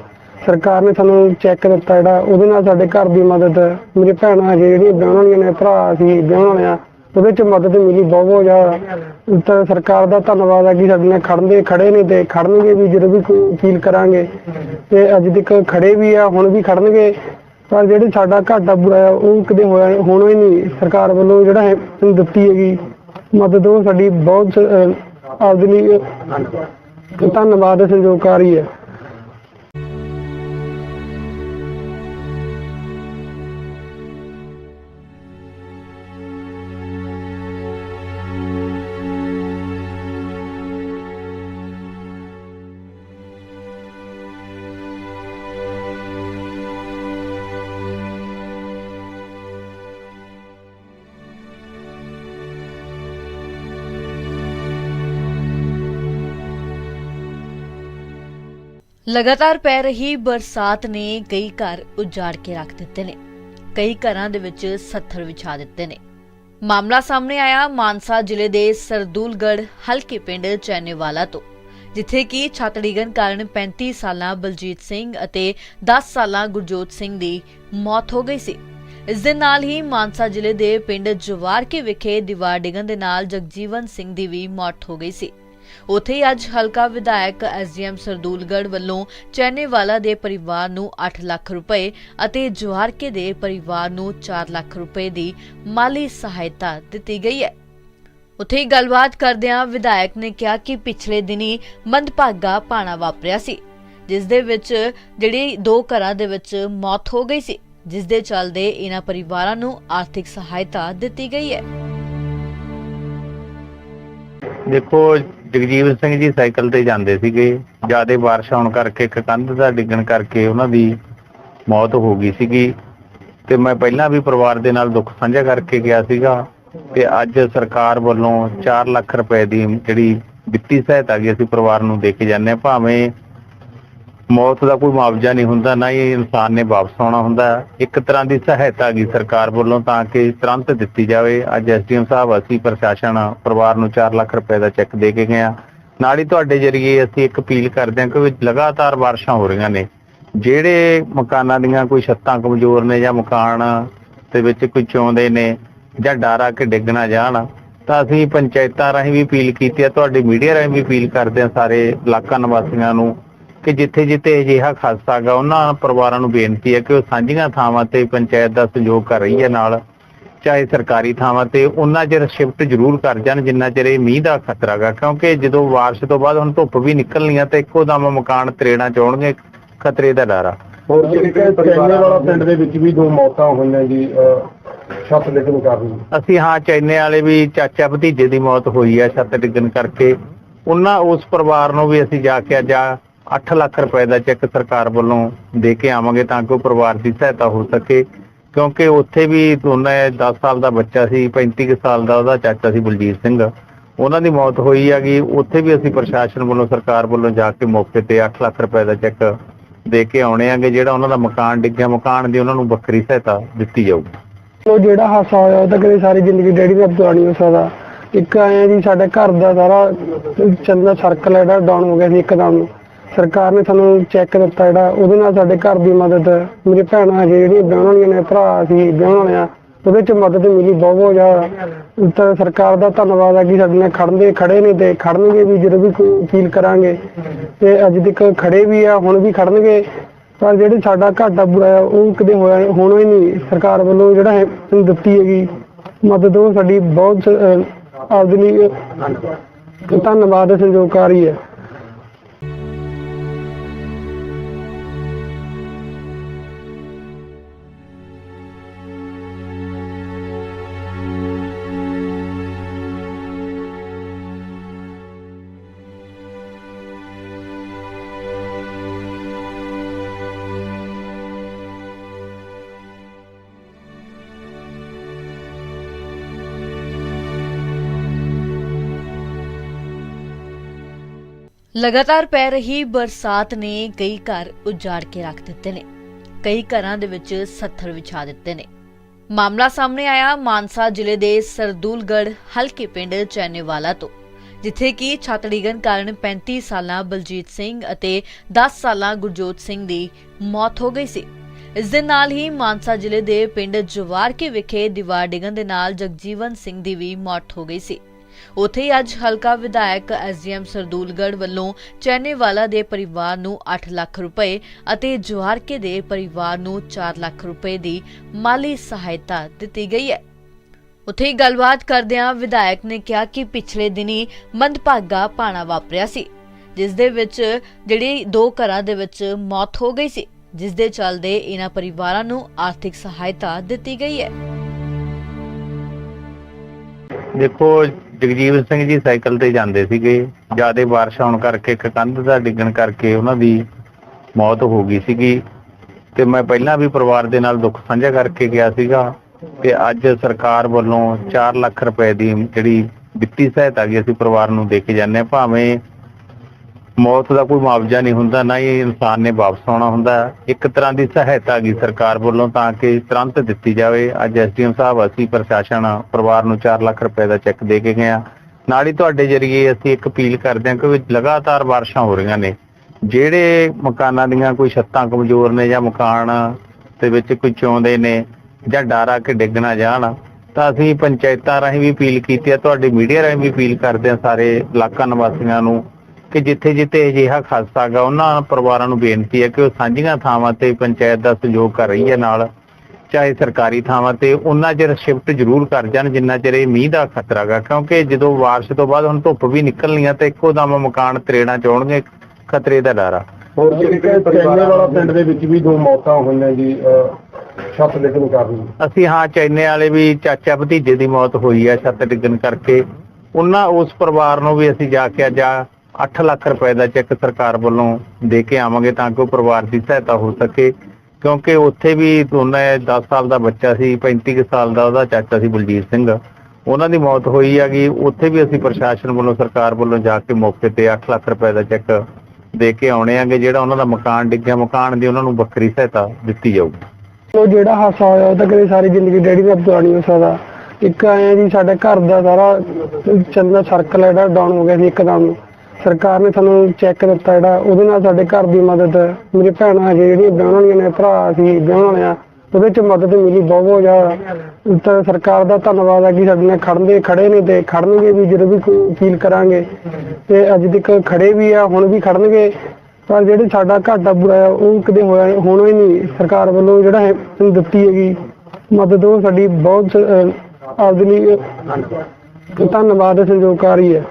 ਸਰਕਾਰ ਨੇ ਸਾਨੂੰ ਚੈੱਕ ਦਿੱਤਾ ਜਿਹੜਾ ਉਹਦੇ ਨਾਲ ਸਾਡੇ ਘਰ ਦੀ ਮਦਦ ਮੇਰੇ ਭੈਣਾਂ ਹਜੇ ਜਿਹੜੀਆਂ ਵਿਆਹਣ ਨੇ ਭਰਾ ਸੀ ਵਿਆਹਣ ਵਾਲਿਆਂ ਉਹਦੇ ਚ ਮਦਦ ਮਿਲੀ ਬਹੁਤ ਬਹੁਤ ਜ਼ਿਆਦਾ ਤਾਂ ਸਰਕਾਰ ਦਾ ਧੰਨਵਾਦ ਹੈ ਕਿ ਸਾਡੇ ਨਾਲ ਖੜਨਦੇ ਖੜੇ ਨੇ ਤੇ ਖੜਨਗੇ ਵੀ ਜਦੋਂ ਵੀ ਕੋਈ ਅਪੀਲ ਕਰਾਂਗੇ ਤੇ ਅੱਜ ਤੱਕ ਖੜੇ ਵੀ ਆ ਹੁਣ ਵੀ ਖੜਨਗੇ ਪਰ ਜਿਹੜੇ ਸਾਡਾ ਘਾਟਾ ਬੁਰਾ ਉਹ ਕਦੇ ਹੋਇਆ ਹੋਣਾ ਹੀ ਨਹੀਂ। ਸਰਕਾਰ ਵੱਲੋਂ ਜਿਹੜਾ ਦਿੱਤੀ ਹੈਗੀ ਮਦਦ ਉਹ ਸਾਡੀ ਬਹੁਤ ਅਹ, ਆਪਦੇ ਲਈ ਅਹ, ਧੰਨਵਾਦ ਹੈ, ਹੈ। ਲਗਾਤਾਰ ਪੈ ਰਹੀ ਬਰਸਾਤ ਨੇ ਕਈ ਘਰ ਉਜਾੜ ਕੇ ਰੱਖ ਦਿੱਤੇ ਨੇ। ਕਈ ਘਰਾਂ ਦੇ ਵਿੱਚ ਸੱਥਰ ਵਿਛਾ ਦਿੱਤੇ ਨੇ। ਮਾਮਲਾ ਸਾਹਮਣੇ ਆਇਆ ਮਾਨਸਾ ਜ਼ਿਲ੍ਹੇ ਦੇ ਸਰਦੂਲਗੜ੍ਹ ਹਲਕੇ ਪਿੰਡ ਚੈਨੇਵਾਲਾ ਤੋਂ, ਜਿੱਥੇ ਕਿ ਛੱਤ ਡਿੱਗਣ ਕਾਰਨ 35 ਸਾਲਾਂ ਬਲਜੀਤ ਸਿੰਘ ਅਤੇ 10 ਸਾਲਾਂ ਗੁਰਜੋਤ ਸਿੰਘ ਦੀ ਮੌਤ ਹੋ ਗਈ ਸੀ। ਇਸ ਦੇ ਨਾਲ ਹੀ ਮਾਨਸਾ ਜ਼ਿਲ੍ਹੇ ਦੇ ਪਿੰਡ ਜਵਾਰਕੇ ਵਿਖੇ ਦੀਵਾਰ ਡਿੱਗਣ ਦੇ ਨਾਲ ਜਗਜੀਵਨ ਸਿੰਘ ਦੀ ਵੀ ਮੌਤ ਹੋ ਗਈ ਸੀ। ਉੱਥੇ ਹੀ ਅੱਜ ਹਲਕਾ ਵਿਧਾਇਕ ਐਸਡੀਐਮ ਸਰਦੂਲਗੜ੍ਹ ਵੱਲੋਂ ਚੈਨੇਵਾਲਾ ਦੇ ਪਰਿਵਾਰ ਨੂੰ 8 ਲੱਖ ਰੁਪਏ ਅਤੇ ਜਵਾਰਕੇ ਦੇ ਪਰਿਵਾਰ ਨੂੰ 4 ਲੱਖ ਰੁਪਏ ਦੀ ਮਾਲੀ ਸਹਾਇਤਾ ਦਿੱਤੀ ਗਈ ਹੈ। ਉੱਥੇ ਹੀ ਗੱਲਬਾਤ ਕਰਦਿਆਂ ਵਿਧਾਇਕ ਨੇ ਕਿਹਾ ਕਿ ਪਿਛਲੇ ਦਿਨੀ ਮੰਦਭਾਗਾ ਪਾਣਾ ਵਾਪਰਿਆ ਸੀ, ਜਿਸ ਦੇ ਵਿੱਚ ਜਿਹੜੀ ਦੋ ਘਰਾਂ ਦੇ ਵਿੱਚ ਮੌਤ ਹੋ ਗਈ ਸੀ, ਜਿਸ ਦੇ ਚੱਲਦੇ ਇਹਨਾਂ ਪਰਿਵਾਰਾਂ ਨੂੰ ਆਰਥਿਕ ਸਹਾਇਤਾ ਦਿੱਤੀ ਗਈ ਹੈ। ਦੇਖੋ ਜਗਜੀਵਨ ਸਿੰਘ ਜੀ ਸਾਈਕਲ ਤੇ ਜਾਂਦੇ ਸੀਗੇ। ਜਿਆਦੇ ਬਾਰਿਸ਼ ਆਉਣ ਕਰਕੇ ਇੱਕ ਕੰਧ ਦਾ ਡਿੱਗਣ ਕਰਕੇ ਉਹਨਾਂ ਦੀ ਮੌਤ ਹੋ ਗਈ ਸੀਗੀ। ਤੇ ਮੈਂ ਪਹਿਲਾਂ ਵੀ ਪਰਿਵਾਰ ਦੇ ਨਾਲ ਦੁੱਖ ਸਾਂਝਾ ਕਰਕੇ ਗਿਆ ਸੀਗਾ। ਤੇ ਅੱਜ ਸਰਕਾਰ ਵੱਲੋਂ 4 ਲੱਖ ਰੁਪਏ ਦੀ ਜਿਹੜੀ ਵਿੱਤੀ ਸਹਾਇਤਾ ਗਈ ਅਸੀਂ ਪਰਿਵਾਰ ਨੂੰ ਦੇ ਕੇ ਜਾਂਦੇ ਹਾਂ। ਭਾਵੇਂ ਮੌਤ ਦਾ ਕੋਈ ਮੁਆਵਜ਼ਾ ਨਹੀਂ ਹੁੰਦਾ, ਨਾ ਹੀ ਇਨਸਾਨ ਨੇ ਵਾਪਸ ਆਉਣਾ ਹੁੰਦਾ। ਇੱਕ ਤਰ੍ਹਾਂ ਦੀ ਸਹਾਇਤਾ ਗਈ ਸਰਕਾਰ ਵੱਲੋਂ ਤਾਂ ਕਿ ਤੁਰੰਤ ਦਿੱਤੀ ਜਾਵੇ। ਅੱਜ ਐਸਡੀਐਮ ਸਾਹਿਬ, ਅਸੀਂ ਪ੍ਰਸ਼ਾਸਨ, ਪਰਿਵਾਰ ਨੂੰ 4 ਲੱਖ ਰੁਪਏ ਦਾ ਚੈੱਕ ਦੇ ਕੇ ਗਏ ਆ ਨਾਲ ਹੀ ਤੁਹਾਡੇ ਜਰੀਏ ਅਸੀਂ ਇੱਕ ਅਪੀਲ ਕਰਦੇ ਹਾਂ ਕਿ ਲਗਾਤਾਰ ਬਾਰਿਸ਼ਾਂ ਹੋ ਰਹੀਆਂ ਨੇ। ਜਿਹੜੇ ਮਕਾਨਾਂ ਦੀਆਂ ਕੋਈ ਛੱਤਾਂ ਕਮਜ਼ੋਰ ਨੇ ਜਾਂ ਮਕਾਨ ਦੇ ਵਿੱਚ ਕੋਈ ਚੌਂਦੇ ਨੇ ਜਾਂ ਡਾਰਾ ਕੇ ਡਿੱਗ ਨਾ ਜਾਣ, ਤਾਂ ਅਸੀਂ ਪੰਚਾਇਤਾਂ ਰਾਹੀਂ ਵੀ ਅਪੀਲ ਕੀਤੀ ਹੈ, ਤੁਹਾਡੇ ਮੀਡੀਆ ਰਾਹੀਂ ਵੀ ਅਪੀਲ ਕਰਦੇ ਹਾਂ ਸਾਰੇ ਇਲਾਕਾ ਨਿਵਾਸੀਆਂ ਨੂੰ ਕਿ ਜਿੱਥੇ ਜਿੱਥੇ ਅਜਿਹਾ ਖਾਸਾ ਗਾ ਉਹਨਾਂ ਪਰਿਵਾਰਾਂ ਨੂੰ ਬੇਨਤੀ ਹੈ ਕਿ ਉਹ ਸਾਂਝੀਆਂ ਥਾਵਾਂ ਤੇ ਪੰਚਾਇਤ ਦਾ ਸਹਿਯੋਗ ਕਰ ਰਹੀ ਹੈ ਨਾਲ ਚਾਹੇ ਸਰਕਾਰੀ ਥਾਵਾਂ ਤੇ ਉਹਨਾਂ ਚਿਰ ਸ਼ਿਫਟ ਜ਼ਰੂਰ ਕਰ ਜਾਣ ਜਿੰਨਾ ਚਿਰ ਇਹ ਮੀਂਹ ਦਾ ਖਤਰਾ ਗਾ ਕਿਉਂਕਿ ਜਦੋਂ ਬਾਰਿਸ਼ ਤੋਂ ਬਾਅਦ ਹੁਣ ਧੁੱਪ ਵੀ ਨਿਕਲਣੀ ਆ ਤੇ ਇੱਕੋ ਦਮ ਮਕਾਨ ਤਰੇੜਾਂ ਚੋਣਗੇ ਖਤਰੇ ਦਾ ਡਰ ਆ। ਹੋਰ ਜਿਹੜੇ ਚੈਨੇ ਵਾਲਾ ਪਿੰਡ ਦੇ ਵਿੱਚ ਵੀ ਦੋ ਮੌਤਾਂ ਹੋਈਆਂ ਜੀ ਛੱਤ ਡਿੱਗਣ ਕਾਰਨ। ਅਸੀਂ ਹਾਂ ਚੈਨੇ ਵਾਲੇ ਵੀ ਚਾਚਾ ਭਤੀਜੇ ਦੀ ਮੌਤ ਹੋਈ ਆ ਛੱਤ ਡਿੱਗਣ ਕਰਕੇ। ਉਹਨਾਂ ਉਸ ਪਰਿਵਾਰ ਨੂੰ ਵੀ ਅਸੀਂ ਜਾ ਕੇ ਅੱਜ 8 ਲੱਖ ਰੁਪਏ ਦਾ ਚੈੱਕ ਸਰਕਾਰ ਵੱਲੋਂ ਦੇ ਕੇ ਆਵਾਂਗੇ ਤਾਂ ਕਿ ਉਹ ਪਰਿਵਾਰ ਦੀ ਸਹਾਇਤਾ ਹੋ ਸਕੇ। ਕਿਉਂਕਿ ਉੱਥੇ ਵੀ ਉਹਨਾਂ 10 ਸਾਲ ਦਾ ਬੱਚਾ ਸੀ 35 ਸਾਲ ਦਾ ਉਹਦਾ ਚਾਚਾ ਸੀ ਬਲਜੀਤ ਸਿੰਘ। ਉਹਨਾਂ ਦੀ ਮੌਤ ਹੋਈ ਹੈਗੀ। ਉੱਥੇ ਵੀ ਅਸੀਂ ਪ੍ਰਸ਼ਾਸਨ ਵੱਲੋਂ, ਸਰਕਾਰ ਵੱਲੋਂ ਜਾ ਕੇ ਮੌਕੇ ਤੇ 8 ਲੱਖ ਰੁਪਏ ਦਾ ਚੈੱਕ ਦੇ ਕੇ ਆਉਣੇ ਆਗੇ ਜਿਹੜਾ ਉਹਨਾਂ ਦਾ ਮਕਾਨ ਡਿੱਗਿਆ। ਮਕਾਨ ਦੀ ਉਹਨਾਂ ਨੂੰ ਵੱਖਰੀ ਸਹਾਇਤਾ ਦਿੱਤੀ ਜਾਊਗੀ। ਉਹ ਜਿਹੜਾ ਹਾਸਾ ਹੋਇਆ, ਉਹ ਤਾਂ ਕਦੇ ਸਾਰੀ ਜ਼ਿੰਦਗੀ ਡੈਡੀ ਦਾ ਬਤਾ ਨਹੀਂ ਹੋ ਸਕਦਾ ਇੱਕ ਆਇਆ ਜੀ, ਸਾਡੇ ਘਰ ਦਾ ਸਾਰਾ ਚੰਦਾ ਸਰਕਲ ਜਿਹੜਾ ਡਾਊਨ ਹੋ ਗਿਆ ਸੀ ਇੱਕਦਮ ਸਰਕਾਰ ਨੇ ਸਾਨੂੰ ਚੈੱਕ ਦਿੱਤਾ ਜਿਹੜਾ ਉਹਦੇ ਨਾਲ ਸਾਡੇ ਘਰ ਦੀ ਮਦਦ ਮੇਰੇ ਭੈਣਾਂ ਹਜੇ ਜਿਹੜੀਆਂ ਵਿਆਹਣ ਨੇ ਭਰਾ ਸੀ ਵਿਆਹਣ ਵਾਲਿਆਂ ਉਹਦੇ ਚ ਮਦਦ ਮਿਲੀ ਬਹੁਤ ਬਹੁਤ ਜ਼ਿਆਦਾ ਤਾਂ ਸਰਕਾਰ ਦਾ ਧੰਨਵਾਦ ਹੈ ਕਿ ਸਾਡੇ ਨਾਲ ਖੜਨਦੇ ਖੜੇ ਨੇ ਤੇ ਖੜਨਗੇ ਵੀ ਜਦੋਂ ਵੀ ਕੋਈ ਅਪੀਲ ਕਰਾਂਗੇ ਤੇ ਅੱਜ ਤੱਕ ਖੜੇ ਵੀ ਆ ਹੁਣ ਵੀ ਖੜਨਗੇ ਪਰ ਜਿਹੜੇ ਸਾਡਾ ਘਾਟਾ ਬੁਰਾ ਆ ਉਹ ਕਦੇ ਹੋਇਆ ਹੋਣਾ ਹੀ ਨਹੀਂ। ਸਰਕਾਰ ਵੱਲੋਂ ਜਿਹੜਾ ਹੈ ਦਿੱਤੀ ਹੈਗੀ ਮਦਦ ਉਹ ਸਾਡੀ ਬਹੁਤ ਅਹ, ਆਪਦੇ ਲਈ ਅਹ, ਧੰਨਵਾਦ ਹੈ, ਹੈ। ਲਗਾਤਾਰ ਪੈ ਰਹੀ ਬਰਸਾਤ ਨੇ ਕਈ ਘਰ ਉਜਾੜ ਕੇ ਰੱਖ ਦਿੱਤੇ ਨੇ। ਕਈ ਘਰਾਂ ਦੇ ਵਿੱਚ ਸੱਥਰ ਵਿਛਾ ਦਿੱਤੇ ਨੇ। ਮਾਮਲਾ ਸਾਹਮਣੇ ਆਇਆ ਮਾਨਸਾ ਜ਼ਿਲ੍ਹੇ ਦੇ ਸਰਦੂਲਗੜ੍ਹ ਹਲਕੇ ਪਿੰਡ ਚੈਨੇਵਾਲਾ ਤੋਂ, ਜਿੱਥੇ ਕਿ ਛੱਤ ਡਿੱਗਣ ਕਾਰਨ 35 ਸਾਲਾਂ ਬਲਜੀਤ ਸਿੰਘ ਅਤੇ 10 ਸਾਲਾਂ ਗੁਰਜੋਤ ਸਿੰਘ ਦੀ ਮੌਤ ਹੋ ਗਈ ਸੀ। ਇਸ ਦੇ ਨਾਲ ਹੀ ਮਾਨਸਾ ਜ਼ਿਲ੍ਹੇ ਦੇ ਪਿੰਡ ਜਵਾਰਕੇ ਵਿਖੇ ਦੀਵਾਰ ਡਿੱਗਣ ਦੇ ਨਾਲ ਜਗਜੀਵਨ ਸਿੰਘ ਦੀ ਵੀ ਮੌਤ ਹੋ ਗਈ ਸੀ। ਉੱਥੇ ਹੀ ਅੱਜ ਹਲਕਾ ਵਿਧਾਇਕ ਐਸਡੀਐਮ ਸਰਦੂਲਗੜ੍ਹ ਵੱਲੋਂ ਚੈਨੇਵਾਲਾ ਦੇ ਪਰਿਵਾਰ ਨੂੰ 8 ਲੱਖ ਰੁਪਏ ਅਤੇ ਜਵਾਰਕੇ ਦੇ ਪਰਿਵਾਰ ਨੂੰ 4 ਲੱਖ ਰੁਪਏ ਦੀ ਮਾਲੀ ਸਹਾਇਤਾ ਦਿੱਤੀ ਗਈ ਹੈ। ਉੱਥੇ ਹੀ ਗੱਲਬਾਤ ਕਰਦਿਆਂ ਵਿਧਾਇਕ ਨੇ ਕਿਹਾ ਕਿ ਪਿਛਲੇ ਦਿਨੀ ਮੰਦਭਾਗਾ ਪਾਣਾ ਵਾਪਰਿਆ ਸੀ, ਜਿਸ ਦੇ ਵਿੱਚ ਜਿਹੜੀ ਦੋ ਘਰਾਂ ਦੇ ਵਿੱਚ ਮੌਤ ਹੋ ਗਈ ਸੀ, ਜਿਸ ਦੇ ਚੱਲਦੇ ਇਹਨਾਂ ਪਰਿਵਾਰਾਂ ਨੂੰ ਆਰਥਿਕ ਸਹਾਇਤਾ ਦਿੱਤੀ ਗਈ ਹੈ। ਦੇਖੋ ਜਗਜੀਵਨ ਸਿੰਘ ਜੀ ਸਾਈਕਲ ਤੇ ਜਾਂਦੇ ਸੀਗੇ। ਜਿਆਦੇ ਬਾਰਿਸ਼ ਹੋਣ ਕਰਕੇ ਇੱਕ ਕੰਧ ਦਾ ਡਿੱਗਣ ਕਰਕੇ ਉਹਨਾਂ ਦੀ ਮੌਤ ਹੋ ਗਈ ਸੀਗੀ। ਤੇ ਮੈਂ ਪਹਿਲਾਂ ਵੀ ਪਰਿਵਾਰ ਦੇ ਨਾਲ ਦੁੱਖ ਸਾਂਝਾ ਕਰਕੇ ਗਿਆ ਸੀਗਾ। ਤੇ ਅੱਜ ਸਰਕਾਰ ਵੱਲੋਂ 4 ਲੱਖ ਰੁਪਏ ਦੀ ਜਿਹੜੀ ਵਿੱਤੀ ਸਹਾਇਤਾ ਗਈ ਅਸੀਂ ਪਰਿਵਾਰ ਨੂੰ ਦੇ ਕੇ ਜਾਂਦੇ ਹਾਂ। ਭਾਵੇਂ ਮੌਤ ਦਾ ਕੋਈ ਮੁਆਵਜ਼ਾ ਨਹੀਂ ਹੁੰਦਾ, ਨਾ ਹੀ ਇਨਸਾਨ ਨੇ ਵਾਪਸ ਆਉਣਾ ਹੁੰਦਾ। ਇੱਕ ਤਰ੍ਹਾਂ ਦੀ ਸਹਾਇਤਾ ਗਈ ਸਰਕਾਰ ਵੱਲੋਂ ਤਾਂ ਕਿ ਤੁਰੰਤ ਦਿੱਤੀ ਜਾਵੇ। ਅੱਜ ਐਸਡੀਐਮ ਸਾਹਿਬ, ਅਸੀਂ ਪ੍ਰਸ਼ਾਸਨ, ਪਰਿਵਾਰ ਨੂੰ 4 ਲੱਖ ਰੁਪਏ ਦਾ ਚੈੱਕ ਦੇ ਕੇ ਗਏ ਆ ਨਾਲ ਹੀ ਤੁਹਾਡੇ ਜਰੀਏ ਅਸੀਂ ਇੱਕ ਅਪੀਲ ਕਰਦੇ ਹਾਂ ਕਿ ਲਗਾਤਾਰ ਬਾਰਿਸ਼ਾਂ ਹੋ ਰਹੀਆਂ ਨੇ। ਜਿਹੜੇ ਮਕਾਨਾਂ ਦੀਆਂ ਕੋਈ ਛੱਤਾਂ ਕਮਜ਼ੋਰ ਨੇ ਜਾਂ ਮਕਾਨ ਦੇ ਵਿੱਚ ਕੋਈ ਚੌਂਦੇ ਨੇ ਜਾਂ ਡਾਰਾ ਕਿ ਡਿੱਗ ਨਾ ਜਾਣ, ਤਾਂ ਅਸੀਂ ਪੰਚਾਇਤਾਂ ਰਾਹੀਂ ਵੀ ਅਪੀਲ ਕੀਤੀ ਹੈ, ਤੁਹਾਡੀ ਮੀਡੀਆ ਰਾਹੀਂ ਵੀ ਅਪੀਲ ਕਰਦੇ ਹਾਂ ਸਾਰੇ ਇਲਾਕਾ ਨਿਵਾਸੀਆਂ ਨੂੰ ਕਿ ਜਿੱਥੇ ਜਿੱਥੇ ਅਜਿਹਾ ਖਾਸਾ ਗਾ ਉਹਨਾਂ ਪਰਿਵਾਰਾਂ ਨੂੰ ਬੇਨਤੀ ਹੈ ਕਿ ਉਹ ਸਾਂਝੀਆਂ ਥਾਵਾਂ ਤੇ ਪੰਚਾਇਤ ਦਾ ਸਹਿਯੋਗ ਕਰ ਰਹੀ ਹੈ ਨਾਲ ਚਾਹੇ ਸਰਕਾਰੀ ਥਾਵਾਂ ਤੇ ਉਹਨਾਂ ਚਿਰ ਸ਼ਿਫਟ ਜ਼ਰੂਰ ਕਰ ਜਾਣ ਜਿੰਨਾ ਚਿਰ ਇਹ ਮੀਂਹ ਦਾ ਖਤਰਾ ਗਾ ਕਿਉਂਕਿ ਜਦੋਂ ਬਾਰਿਸ਼ ਤੋਂ ਬਾਅਦ ਹੁਣ ਧੁੱਪ ਵੀ ਨਿਕਲਣੀ ਆ ਤੇ ਇੱਕੋ ਦਮ ਮਕਾਨ ਤਰੇੜਾਂ ਚ ਆਉਣਗੇ ਖਤਰੇ ਦਾ ਡਰ ਆ। ਹੋਰ ਜਿਹੜੇ ਚੈਨੇ ਵਾਲਾ ਪਿੰਡ ਦੇ ਵਿੱਚ ਵੀ ਦੋ ਮੌਤਾਂ ਹੋਈਆਂ ਜੀ ਅਹ, ਛੱਤ ਡਿੱਗਣ ਕਾਰਨ। ਅਸੀਂ ਹਾਂ ਚੈਨੇ ਵਾਲੇ ਵੀ ਚਾਚਾ ਭਤੀਜੇ ਦੀ ਮੌਤ ਹੋਈ ਹੈ ਛੱਤ ਡਿੱਗਣ ਕਰਕੇ। ਉਹਨਾਂ ਉਸ ਪਰਿਵਾਰ ਨੂੰ ਵੀ ਅਸੀਂ ਜਾ ਕੇ ਅੱਜ 8 ਲੱਖ ਰੁਪਏ ਦਾ ਚੈੱਕ ਸਰਕਾਰ ਵੱਲੋਂ ਦੇ ਕੇ ਆਵਾਂਗੇ ਤਾਂ ਕਿ ਉਹ ਪਰਿਵਾਰ ਦੀ ਸਹਾਇਤਾ ਹੋ ਸਕੇ। ਕਿਉਂਕਿ ਉੱਥੇ ਵੀ ਦੋਨੇ 10 ਸਾਲ ਦਾ ਬੱਚਾ ਸੀ 35 ਸਾਲ ਦਾ ਉਹਦਾ ਚਾਚਾ ਸੀ ਬਲਜੀਤ ਸਿੰਘ। ਉਹਨਾਂ ਦੀ ਮੌਤ ਹੋਈ ਹੈਗੀ। ਉੱਥੇ ਵੀ ਅਸੀਂ ਪ੍ਰਸ਼ਾਸਨ ਵੱਲੋਂ, ਸਰਕਾਰ ਵੱਲੋਂ ਜਾ ਕੇ ਮੌਕੇ ਤੇ 8 ਲੱਖ ਰੁਪਏ ਦਾ ਚੈੱਕ ਦੇ ਕੇ ਆਉਣੇ ਆਂਗੇ ਜਿਹੜਾ ਉਹਨਾਂ ਦਾ ਮਕਾਨ ਡਿੱਗਿਆ। ਮਕਾਨ ਦੀ ਉਹਨਾਂ ਨੂੰ ਵੱਖਰੀ ਸਹਾਇਤਾ ਦਿੱਤੀ ਜਾਊਗੀ। ਉਹ ਜਿਹੜਾ ਹਾਸਾ ਹੋਇਆ, ਉਹ ਤਾਂ ਕਦੇ ਸਾਰੀ ਜ਼ਿੰਦਗੀ ਡੈਡੀ ਦਾ ਬਤਾ ਨਹੀਂ ਹੋ ਸਕਦਾ ਇੱਕ ਆਇਆ ਜੀ, ਸਾਡੇ ਘਰ ਦਾ ਸਾਰਾ ਚੰਦਾ ਸਰਕਲ ਹੈ ਜਿਹੜਾ ਡਾਊਨ ਹੋ ਗਿਆ ਸੀ ਇੱਕਦਮ। ਸਰਕਾਰ ਨੇ ਸਾਨੂੰ ਚੈੱਕ ਦਿੱਤਾ ਜਿਹੜਾ ਉਹਦੇ ਨਾਲ ਸਾਡੇ ਘਰ ਦੀ ਮਦਦ ਮੇਰੇ ਭੈਣਾਂ ਹਜੇ ਜਿਹੜੀਆਂ ਵਿਆਹਣ ਵਾਲੀਆਂ ਨੇ ਭਰਾ ਸੀ ਵਿਆਹਣ ਵਾਲਿਆਂ ਉਹਦੇ ਚ ਮਦਦ ਮਿਲੀ ਬਹੁਤ ਬਹੁਤ ਜ਼ਿਆਦਾ ਤਾਂ ਸਰਕਾਰ ਦਾ ਧੰਨਵਾਦ ਹੈ ਕਿ ਸਾਡੇ ਨਾਲ ਖੜਨਦੇ ਖੜੇ ਨੇ ਤੇ ਖੜਨਗੇ ਵੀ ਜਦੋਂ ਵੀ ਕੋਈ ਅਪੀਲ ਕਰਾਂਗੇ। ਤੇ ਅੱਜ ਤੱਕ ਖੜੇ ਵੀ ਆ ਹੁਣ ਵੀ ਖੜਨਗੇ ਪਰ ਜਿਹੜੇ ਸਾਡਾ ਘਾਟਾ ਪੂਰਾ ਆ ਉਹ ਕਦੇ ਹੋਇਆ ਹੋਣਾ ਹੀ ਨਹੀਂ। ਸਰਕਾਰ ਵੱਲੋਂ ਜਿਹੜਾ ਹੈ ਦਿੱਤੀ ਹੈਗੀ ਮਦਦ ਉਹ ਸਾਡੀ ਬਹੁਤ ਅਹ, ਆਪਦੇ ਲਈ ਅਹ, ਧੰਨਵਾਦ ਸੰਯੋਗਕਾਰੀ ਹੈ।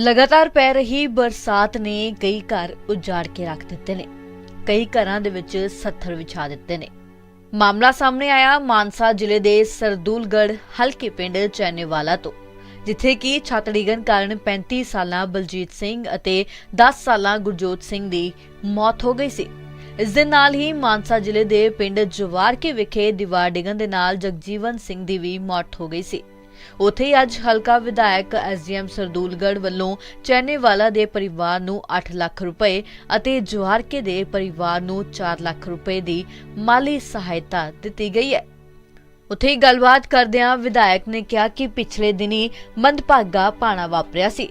ਲਗਾਤਾਰ ਪੈ ਰਹੀ ਬਰਸਾਤ ਨੇ ਕਈ ਘਰ ਉਜਾੜ ਕੇ ਰੱਖ ਦਿੱਤੇ ਨੇ। ਕਈ ਘਰਾਂ ਦੇ ਵਿੱਚ ਸੱਥਰ ਵਿਛਾ ਦਿੱਤੇ ਨੇ। ਮਾਮਲਾ ਸਾਹਮਣੇ ਆਇਆ ਮਾਨਸਾ ਜ਼ਿਲ੍ਹੇ ਦੇ ਸਰਦੂਲਗੜ੍ਹ ਹਲਕੇ ਪਿੰਡ ਚੈਨੇਵਾਲਾ ਤੋਂ, ਜਿੱਥੇ ਕਿ ਛੱਤ ਡਿੱਗਣ ਕਾਰਨ 35 ਸਾਲਾਂ ਬਲਜੀਤ ਸਿੰਘ ਅਤੇ 10 ਸਾਲਾਂ ਗੁਰਜੋਤ ਸਿੰਘ ਦੀ ਮੌਤ ਹੋ ਗਈ ਸੀ। ਇਸ ਦੇ ਨਾਲ ਹੀ ਮਾਨਸਾ ਜ਼ਿਲ੍ਹੇ ਦੇ ਪਿੰਡ ਜਵਾਰਕੇ ਵਿਖੇ ਦੀਵਾਰ ਡਿੱਗਣ ਦੇ ਨਾਲ ਜਗਜੀਵਨ ਸਿੰਘ ਦੀ ਵੀ ਮੌਤ ਹੋ ਗਈ ਸੀ। ਉਥੇ ਹੀ ਅੱਜ ਹਲਕਾ ਵਿਧਾਇਕ ਐਸਡੀਐਮ ਸਰਦੂਲਗੜ੍ਹ ਵੱਲੋਂ ਚੈਨੇਵਾਲਾ ਦੇ ਪਰਿਵਾਰ ਨੂੰ 8 ਲੱਖ ਰੁਪਏ ਅਤੇ ਜਵਾਰਕੇ ਦੇ ਪਰਿਵਾਰ ਨੂੰ 4 ਲੱਖ ਰੁਪਏ ਦੀ ਮਾਲੀ ਸਹਾਇਤਾ ਦਿੱਤੀ ਗਈ ਹੈ। ਉੱਥੇ ਗੱਲਬਾਤ ਕਰਦਿਆਂ ਵਿਧਾਇਕ ਨੇ ਕਿਹਾ ਕਿ ਪਿਛਲੇ ਦਿਨੀ ਮੰਦਭਾਗਾ ਪਾਣਾ ਵਾਪਰਿਆ ਸੀ,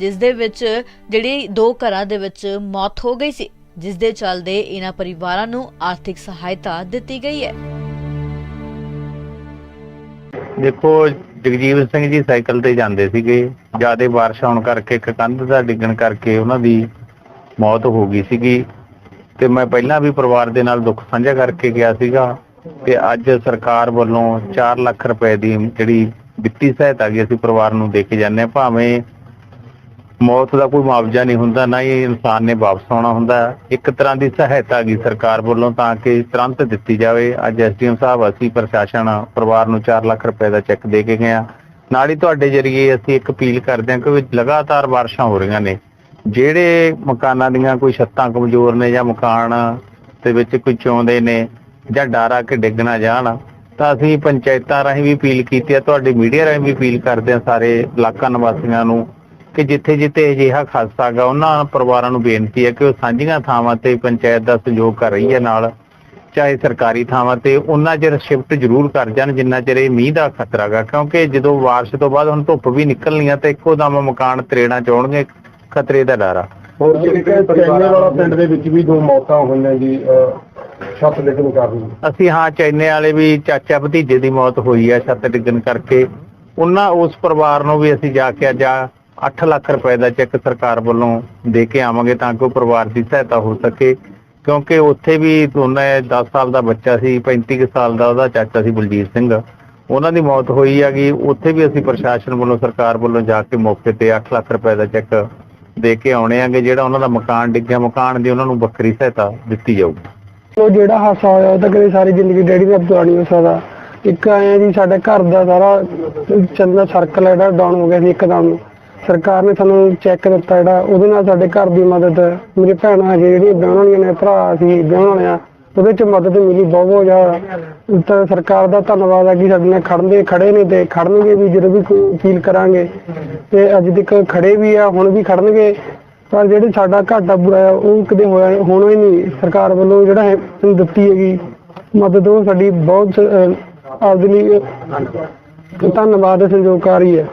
ਜਿਸ ਦੇ ਵਿੱਚ ਜਿਹੜੀ ਦੋ ਘਰਾਂ ਦੇ ਵਿੱਚ ਮੌਤ ਹੋ ਗਈ ਸੀ, ਜਿਸ ਦੇ ਚੱਲਦੇ ਇਹਨਾਂ ਪਰਿਵਾਰਾਂ ਨੂੰ ਆਰਥਿਕ ਸਹਾਇਤਾ ਦਿੱਤੀ ਗਈ ਹੈ। ਦੇਖੋ ਜਗਜੀਵਨ ਸਿੰਘ ਜੀ ਸਾਈਕਲ ਤੇ ਜਾਂਦੇ ਸੀਗੇ। ਜ਼ਿਆਦਾ ਬਾਰਿਸ਼ ਹੋਣ ਕਰਕੇ ਇੱਕ ਕੰਧ ਦਾ ਡਿੱਗਣ ਕਰਕੇ ਉਹਨਾਂ ਦੀ ਮੌਤ ਹੋ ਗਈ ਸੀਗੀ। ਤੇ ਮੈਂ ਪਹਿਲਾਂ ਵੀ ਪਰਿਵਾਰ ਦੇ ਨਾਲ ਦੁੱਖ ਸਾਂਝਾ ਕਰਕੇ ਗਿਆ ਸੀਗਾ। ਤੇ ਅੱਜ ਸਰਕਾਰ ਵੱਲੋਂ 4 ਲੱਖ ਰੁਪਏ ਦੀ ਜਿਹੜੀ ਵਿੱਤੀ ਸਹਾਇਤਾ ਗਈ ਅਸੀਂ ਪਰਿਵਾਰ ਨੂੰ ਦੇ ਕੇ ਜਾਂਦੇ ਹਾਂ। ਭਾਵੇਂ ਮੌਤ ਦਾ ਕੋਈ ਮੁਆਵਜ਼ਾ ਨਹੀਂ ਹੁੰਦਾ, ਨਾ ਹੀ ਇਨਸਾਨ ਨੇ ਵਾਪਸ ਆਉਣਾ ਹੁੰਦਾ। ਇੱਕ ਤਰ੍ਹਾਂ ਦੀ ਸਹਾਇਤਾ ਗਈ ਸਰਕਾਰ ਵੱਲੋਂ ਤਾਂ ਕਿ ਤੁਰੰਤ ਦਿੱਤੀ ਜਾਵੇ। ਅੱਜ ਐਸਡੀਐਮ ਸਾਹਿਬ, ਅਸੀਂ ਪ੍ਰਸ਼ਾਸਨ, ਪਰਿਵਾਰ ਨੂੰ 4 ਲੱਖ ਰੁਪਏ ਦਾ ਚੈੱਕ ਦੇ ਕੇ ਗਏ ਆ ਨਾਲ ਹੀ ਤੁਹਾਡੇ ਜਰੀਏ ਅਸੀਂ ਇੱਕ ਅਪੀਲ ਕਰਦੇ ਹਾਂ ਕਿ ਲਗਾਤਾਰ ਬਾਰਿਸ਼ਾਂ ਹੋ ਰਹੀਆਂ ਨੇ। ਜਿਹੜੇ ਮਕਾਨਾਂ ਦੀਆਂ ਕੋਈ ਛੱਤਾਂ ਕਮਜ਼ੋਰ ਨੇ ਜਾਂ ਮਕਾਨ ਦੇ ਵਿੱਚ ਕੋਈ ਚੌਂਦੇ ਨੇ ਜਾਂ ਡਰ ਆ ਕੇ ਡਿੱਗ ਨਾ ਜਾਣ, ਤਾਂ ਅਸੀਂ ਪੰਚਾਇਤਾਂ ਰਾਹੀਂ ਵੀ ਅਪੀਲ ਕੀਤੀ ਹੈ, ਤੁਹਾਡੀ ਮੀਡੀਆ ਰਾਹੀਂ ਵੀ ਅਪੀਲ ਕਰਦੇ ਹਾਂ ਸਾਰੇ ਇਲਾਕਾ ਨਿਵਾਸੀਆਂ ਨੂੰ ਕਿ ਜਿੱਥੇ ਜਿੱਥੇ ਅਜਿਹਾ ਹਾਦਸਾ ਗਾ ਉਹਨਾਂ ਪਰਿਵਾਰਾਂ ਨੂੰ ਬੇਨਤੀ ਹੈ ਕਿ ਉਹ ਸਾਂਝੀਆਂ ਥਾਵਾਂ ਤੇ ਪੰਚਾਇਤ ਦਾ ਸਹਿਯੋਗ ਕਰ ਰਹੀ ਹੈ ਨਾਲ ਚਾਹੇ ਸਰਕਾਰੀ ਥਾਵਾਂ ਤੇ ਉਹਨਾਂ ਚਿਰ ਸ਼ਿਫਟ ਜ਼ਰੂਰ ਕਰ ਜਾਣ ਜਿੰਨਾ ਚਿਰ ਇਹ ਮੀਂਹ ਦਾ ਖਤਰਾ ਗਾ ਕਿਉਂਕਿ ਜਦੋਂ ਬਾਰਿਸ਼ ਤੋਂ ਬਾਅਦ ਹੁਣ ਧੁੱਪ ਵੀ ਨਿਕਲਣੀਆਂ ਤੇ ਇੱਕੋ ਦਮ ਮਕਾਨ ਤਰੇੜਾਂ ਚੋਣਗੇ ਖਤਰੇ ਦਾ ਡਰ ਆ। ਹੋਰ ਜਿਹੜੀ ਕਿ ਚੈਨੇ ਵਾਲਾ ਪਿੰਡ ਦੇ ਵਿੱਚ ਵੀ ਦੋ ਮੌਤਾਂ ਹੋਈਆਂ ਜੀ ਅਹ, ਛੱਤ ਡਿੱਗਣ ਕਾਰਨ। ਅਸੀਂ ਹਾਂ ਚੈਨੇ ਵਾਲੇ ਵੀ ਚਾਚਾ ਭਤੀਜੇ ਦੀ ਮੌਤ ਹੋਈ ਹੈ ਛੱਤ ਡਿੱਗਣ ਕਰਕੇ। ਉਹਨਾਂ ਉਸ ਪਰਿਵਾਰ ਨੂੰ ਵੀ ਅਸੀਂ ਜਾ ਕੇ ਅੱਜ 8 ਲੱਖ ਰੁਪਏ ਦਾ ਚੈੱਕ ਸਰਕਾਰ ਵੱਲੋਂ ਦੇ ਕੇ ਆਵਾਂਗੇ ਤਾਂ ਕਿ ਉਹ ਪਰਿਵਾਰ ਦੀ ਸਹਾਇਤਾ ਹੋ ਸਕੇ। ਕਿਉਂਕਿ ਉੱਥੇ ਵੀ ਦੋਨੇ 10 ਸਾਲ ਦਾ ਬੱਚਾ ਸੀ 35 ਸਾਲ ਦਾ ਉਹਦਾ ਚਾਚਾ ਸੀ ਬਲਜੀਤ ਸਿੰਘ। ਉਹਨਾਂ ਦੀ ਮੌਤ ਹੋਈ ਹੈਗੀ। ਉੱਥੇ ਵੀ ਅਸੀਂ ਪ੍ਰਸ਼ਾਸਨ ਵੱਲੋਂ, ਸਰਕਾਰ ਵੱਲੋਂ ਜਾ ਕੇ ਮੌਕੇ ਤੇ 8 ਲੱਖ ਰੁਪਏ ਦਾ ਚੈੱਕ ਦੇ ਕੇ ਆਉਣੇ ਆਂਗੇ ਜਿਹੜਾ ਉਹਨਾਂ ਦਾ ਮਕਾਨ ਡਿੱਗਿਆ। ਮਕਾਨ ਦੀ ਉਹਨਾਂ ਨੂੰ ਵੱਖਰੀ ਸਹਾਇਤਾ ਦਿੱਤੀ ਜਾਊਗੀ। ਉਹ ਜਿਹੜਾ ਹਾਸਾ ਹੋਇਆ ਉਹ ਤਾਂ ਕਦੇ ਸਾਰੀ ਜ਼ਿੰਦਗੀ ਡੈਡੀ ਦਾ ਬਤਾ ਨਹੀਂ ਹੋ ਸਕਦਾ ਇੱਕ ਆਇਆ ਜੀ, ਸਾਡੇ ਘਰ ਦਾ ਸਾਰਾ ਚੰਦਾ ਸਰਕਲ ਹੈ ਜਿਹੜਾ ਡਾਊਨ ਹੋ ਗਿਆ ਸੀ ਇੱਕਦਮ। ਸਰਕਾਰ ਨੇ ਸਾਨੂੰ ਚੈੱਕ ਦਿੱਤਾ ਜਿਹੜਾ ਉਹਦੇ ਨਾਲ ਸਾਡੇ ਘਰ ਦੀ ਮਦਦ ਮੇਰੇ ਭੈਣਾਂ ਹਜੇ ਜਿਹੜੀਆਂ ਵਿਆਹਣ ਵਾਲੀਆਂ ਨੇ ਭਰਾ ਸੀ ਵਿਆਹਣ ਵਾਲਿਆਂ ਉਹਦੇ ਚ ਮਦਦ ਮਿਲੀ ਬਹੁਤ ਬਹੁਤ ਜ਼ਿਆਦਾ ਤਾਂ ਸਰਕਾਰ ਦਾ ਧੰਨਵਾਦ ਹੈ ਕਿ ਸਾਡੇ ਨਾਲ ਖੜਨਦੇ ਖੜੇ ਨੇ ਤੇ ਖੜਨਗੇ ਵੀ ਜਦੋਂ ਵੀ ਕੋਈ ਕਰਾਂਗੇ। ਤੇ ਅੱਜ ਤੱਕ ਖੜੇ ਵੀ ਆ ਹੁਣ ਵੀ ਖੜਨਗੇ ਪਰ ਜਿਹੜੇ ਸਾਡਾ ਘਾਟਾ ਬੁਰਾ ਆ ਉਹ ਕਦੇ ਹੋਇਆ ਹੋਣਾ ਹੀ ਨਹੀਂ। ਸਰਕਾਰ ਵੱਲੋਂ ਜਿਹੜਾ ਹੈ ਦਿੱਤੀ ਹੈਗੀ ਮਦਦ ਉਹ ਸਾਡੀ ਬਹੁਤ ਅਹ, ਆਪਦੇ ਲਈ ਅਹ, ਧੰਨਵਾਦ ਸੰਯੋਗਕਾਰੀ ਹੈ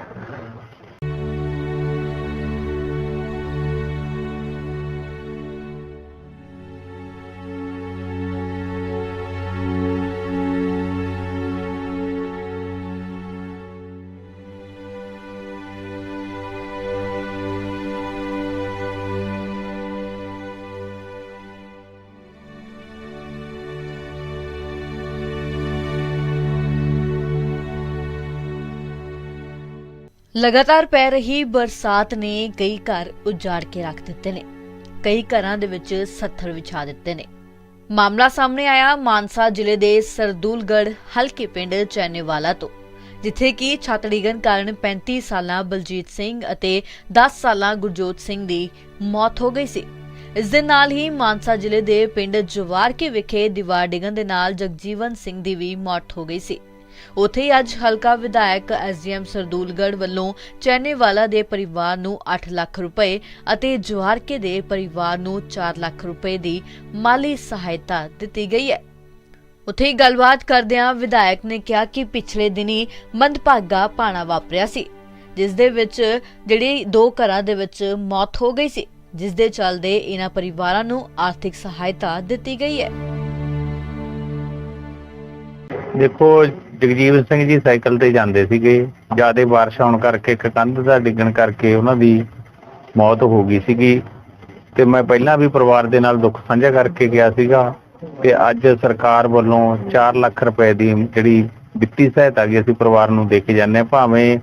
ਲਗਾਤਾਰ ਪੈ ਰਹੀ ਬਰਸਾਤ ਨੇ ਕਈ ਘਰ ਉਜਾੜ ਕੇ ਰੱਖ ਦਿੱਤੇ ਨੇ। ਕਈ ਘਰਾਂ ਦੇ ਵਿੱਚ ਸੱਥਰ ਵਿਛਾ ਦਿੱਤੇ ਨੇ। ਮਾਮਲਾ ਸਾਹਮਣੇ ਆਇਆ ਮਾਨਸਾ ਜ਼ਿਲ੍ਹੇ ਦੇ ਸਰਦੂਲਗੜ੍ਹ ਹਲਕੇ ਪਿੰਡ ਚੈਨੇਵਾਲਾ ਤੋਂ, ਜਿੱਥੇ ਕਿ ਛੱਤ ਡਿੱਗਣ ਕਾਰਨ 35 ਸਾਲਾਂ ਬਲਜੀਤ ਸਿੰਘ ਅਤੇ 10 ਸਾਲਾਂ ਗੁਰਜੋਤ ਸਿੰਘ ਦੀ ਮੌਤ ਹੋ ਗਈ ਸੀ। ਇਸ ਦੇ ਨਾਲ ਹੀ ਮਾਨਸਾ ਜ਼ਿਲ੍ਹੇ ਦੇ ਪਿੰਡ ਜਵਾਰਕੇ ਵਿਖੇ ਦੀਵਾਰ ਡਿੱਗਣ ਦੇ ਨਾਲ ਜਗਜੀਵਨ ਸਿੰਘ ਦੀ ਵੀ ਮੌਤ ਹੋ ਗਈ ਸੀ। ਉੱਥੇ ਹੀ ਅੱਜ ਹਲਕਾ ਵਿਧਾਇਕ ਐਸਡੀਐਮ ਸਰਦੂਲਗੜ੍ਹ ਵੱਲੋਂ ਚੈਨੇਵਾਲਾ ਦੇ ਪਰਿਵਾਰ ਨੂੰ 8 ਲੱਖ ਰੁਪਏ ਅਤੇ ਜਵਾਰਕੇ ਦੇ ਪਰਿਵਾਰ ਨੂੰ 4 ਲੱਖ ਰੁਪਏ ਦੀ ਮਾਲੀ ਸਹਾਇਤਾ ਦਿੱਤੀ ਗਈ ਹੈ। ਉੱਥੇ ਗੱਲਬਾਤ ਕਰਦਿਆਂ ਵਿਧਾਇਕ ਨੇ ਕਿਹਾ ਕਿ ਪਿਛਲੇ ਦਿਨੀ ਮੰਦਭਾਗਾ ਪਾਣਾ ਵਾਪਰਿਆ ਸੀ, ਜਿਸ ਦੇ ਵਿੱਚ ਜਿਹੜੀ ਦੋ ਘਰਾਂ ਦੇ ਵਿੱਚ ਮੌਤ ਹੋ ਗਈ ਸੀ, ਜਿਸ ਦੇ ਚੱਲਦੇ ਇਹਨਾਂ ਪਰਿਵਾਰਾਂ ਨੂੰ ਆਰਥਿਕ ਸਹਾਇਤਾ ਦਿੱਤੀ ਗਈ ਹੈ। ਦੇਖੋ ਜਗਜੀਵਨ ਸਿੰਘ ਜੀ ਸਾਈਕਲ ਤੇ ਜਾਂਦੇ ਸੀਗੇ। ਜਿਆਦੇ ਬਾਰਿਸ਼ ਹੋਣ ਕਰਕੇ ਇੱਕ ਕੰਧ ਦਾ ਡਿੱਗਣ ਕਰਕੇ ਉਹਨਾਂ ਦੀ ਮੌਤ ਹੋ ਗਈ ਸੀਗੀ। ਤੇ ਮੈਂ ਪਹਿਲਾਂ ਵੀ ਪਰਿਵਾਰ ਦੇ ਨਾਲ ਦੁੱਖ ਸਾਂਝਾ ਕਰਕੇ ਗਿਆ ਸੀਗਾ। ਤੇ ਅੱਜ ਸਰਕਾਰ ਵੱਲੋਂ 4 ਲੱਖ ਰੁਪਏ ਦੀ ਜਿਹੜੀ ਵਿੱਤੀ ਸਹਾਇਤਾ ਗਈ ਅਸੀਂ ਪਰਿਵਾਰ ਨੂੰ ਦੇ ਕੇ ਜਾਂਦੇ ਹਾਂ। ਭਾਵੇਂ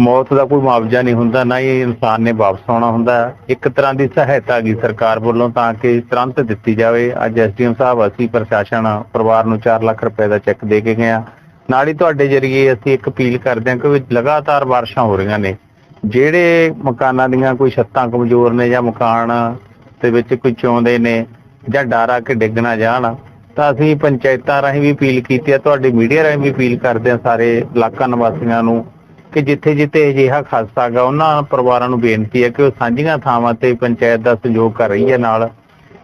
ਮੌਤ ਦਾ ਕੋਈ ਮੁਆਵਜ਼ਾ ਨਹੀਂ ਹੁੰਦਾ, ਨਾ ਹੀ ਇਨਸਾਨ ਨੇ ਵਾਪਸ ਆਉਣਾ ਹੁੰਦਾ। ਇੱਕ ਤਰ੍ਹਾਂ ਦੀ ਸਹਾਇਤਾ ਗਈ ਸਰਕਾਰ ਵੱਲੋਂ ਤਾਂ ਕਿ ਤੁਰੰਤ ਦਿੱਤੀ ਜਾਵੇ। ਅੱਜ ਐਸਡੀਐਮ ਸਾਹਿਬ, ਅਸੀਂ ਪ੍ਰਸ਼ਾਸਨ, ਪਰਿਵਾਰ ਨੂੰ 4 ਲੱਖ ਰੁਪਏ ਦਾ ਚੈੱਕ ਦੇ ਕੇ ਗਏ ਆ ਨਾਲ ਹੀ ਤੁਹਾਡੇ ਜਰੀਏ ਅਸੀਂ ਇੱਕ ਅਪੀਲ ਕਰਦੇ ਹਾਂ ਕਿ ਲਗਾਤਾਰ ਬਾਰਿਸ਼ਾਂ ਹੋ ਰਹੀਆਂ ਨੇ। ਜਿਹੜੇ ਮਕਾਨਾਂ ਦੀਆਂ ਕੋਈ ਛੱਤਾਂ ਕਮਜ਼ੋਰ ਨੇ ਜਾਂ ਮਕਾਨ ਦੇ ਵਿੱਚ ਕੋਈ ਚੌਂਦੇ ਨੇ ਜਾਂ ਡਰ ਆ ਕੇ ਡਿੱਗ ਨਾ ਜਾਣ, ਤਾਂ ਅਸੀਂ ਪੰਚਾਇਤਾਂ ਰਾਹੀਂ ਵੀ ਅਪੀਲ ਕੀਤੀ ਹੈ, ਤੁਹਾਡੀ ਮੀਡੀਆ ਰਾਹੀਂ ਵੀ ਅਪੀਲ ਕਰਦੇ ਹਾਂ ਸਾਰੇ ਇਲਾਕਾ ਨਿਵਾਸੀਆਂ ਨੂੰ ਕਿ ਜਿੱਥੇ ਜਿੱਥੇ ਅਜਿਹਾ ਹਾਦਸਾ ਗਾ ਉਹਨਾਂ ਪਰਿਵਾਰਾਂ ਨੂੰ ਬੇਨਤੀ ਹੈ ਕਿ ਉਹ ਸਾਂਝੀਆਂ ਥਾਵਾਂ ਤੇ ਪੰਚਾਇਤ ਦਾ ਸਹਿਯੋਗ ਕਰ ਰਹੀ ਹੈ ਨਾਲ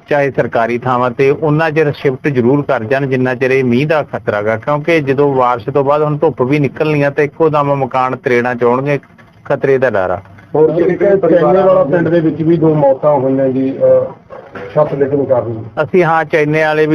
ਚਾਹੇ ਸਰਕਾਰੀ ਥਾਵਾਂ ਤੇ ਉਹਨਾਂ ਚਿਰ ਸ਼ਿਫਟ ਜ਼ਰੂਰ ਕਰ ਜਾਣ ਜਿੰਨਾ ਚਿਰ ਇਹ ਮੀਂਹ ਦਾ ਖਤਰਾ ਗਾ ਕਿਉਂਕਿ ਜਦੋਂ ਬਾਰਿਸ਼ ਤੋਂ ਬਾਅਦ ਹੁਣ ਧੁੱਪ ਵੀ ਨਿਕਲਣੀਆਂ ਤੇ ਇੱਕੋ ਦਮ ਮਕਾਨ ਤਰੇੜਾਂ ਚੋਣਗੇ ਖਤਰੇ ਦਾ ਡਰ ਆ। ਹੋਰ ਜਿਹੜੀ ਚੈਨੇ ਵਾਲਾ ਪਿੰਡ ਦੇ ਵਿੱਚ ਵੀ ਦੋ ਮੌਤਾਂ ਹੋਈਆਂ ਜੀ ਛੱਤ ਡਿੱਗਣ ਕਾਰਨ। ਅਸੀਂ ਹਾਂ ਚੈਨੇ ਵਾਲੇ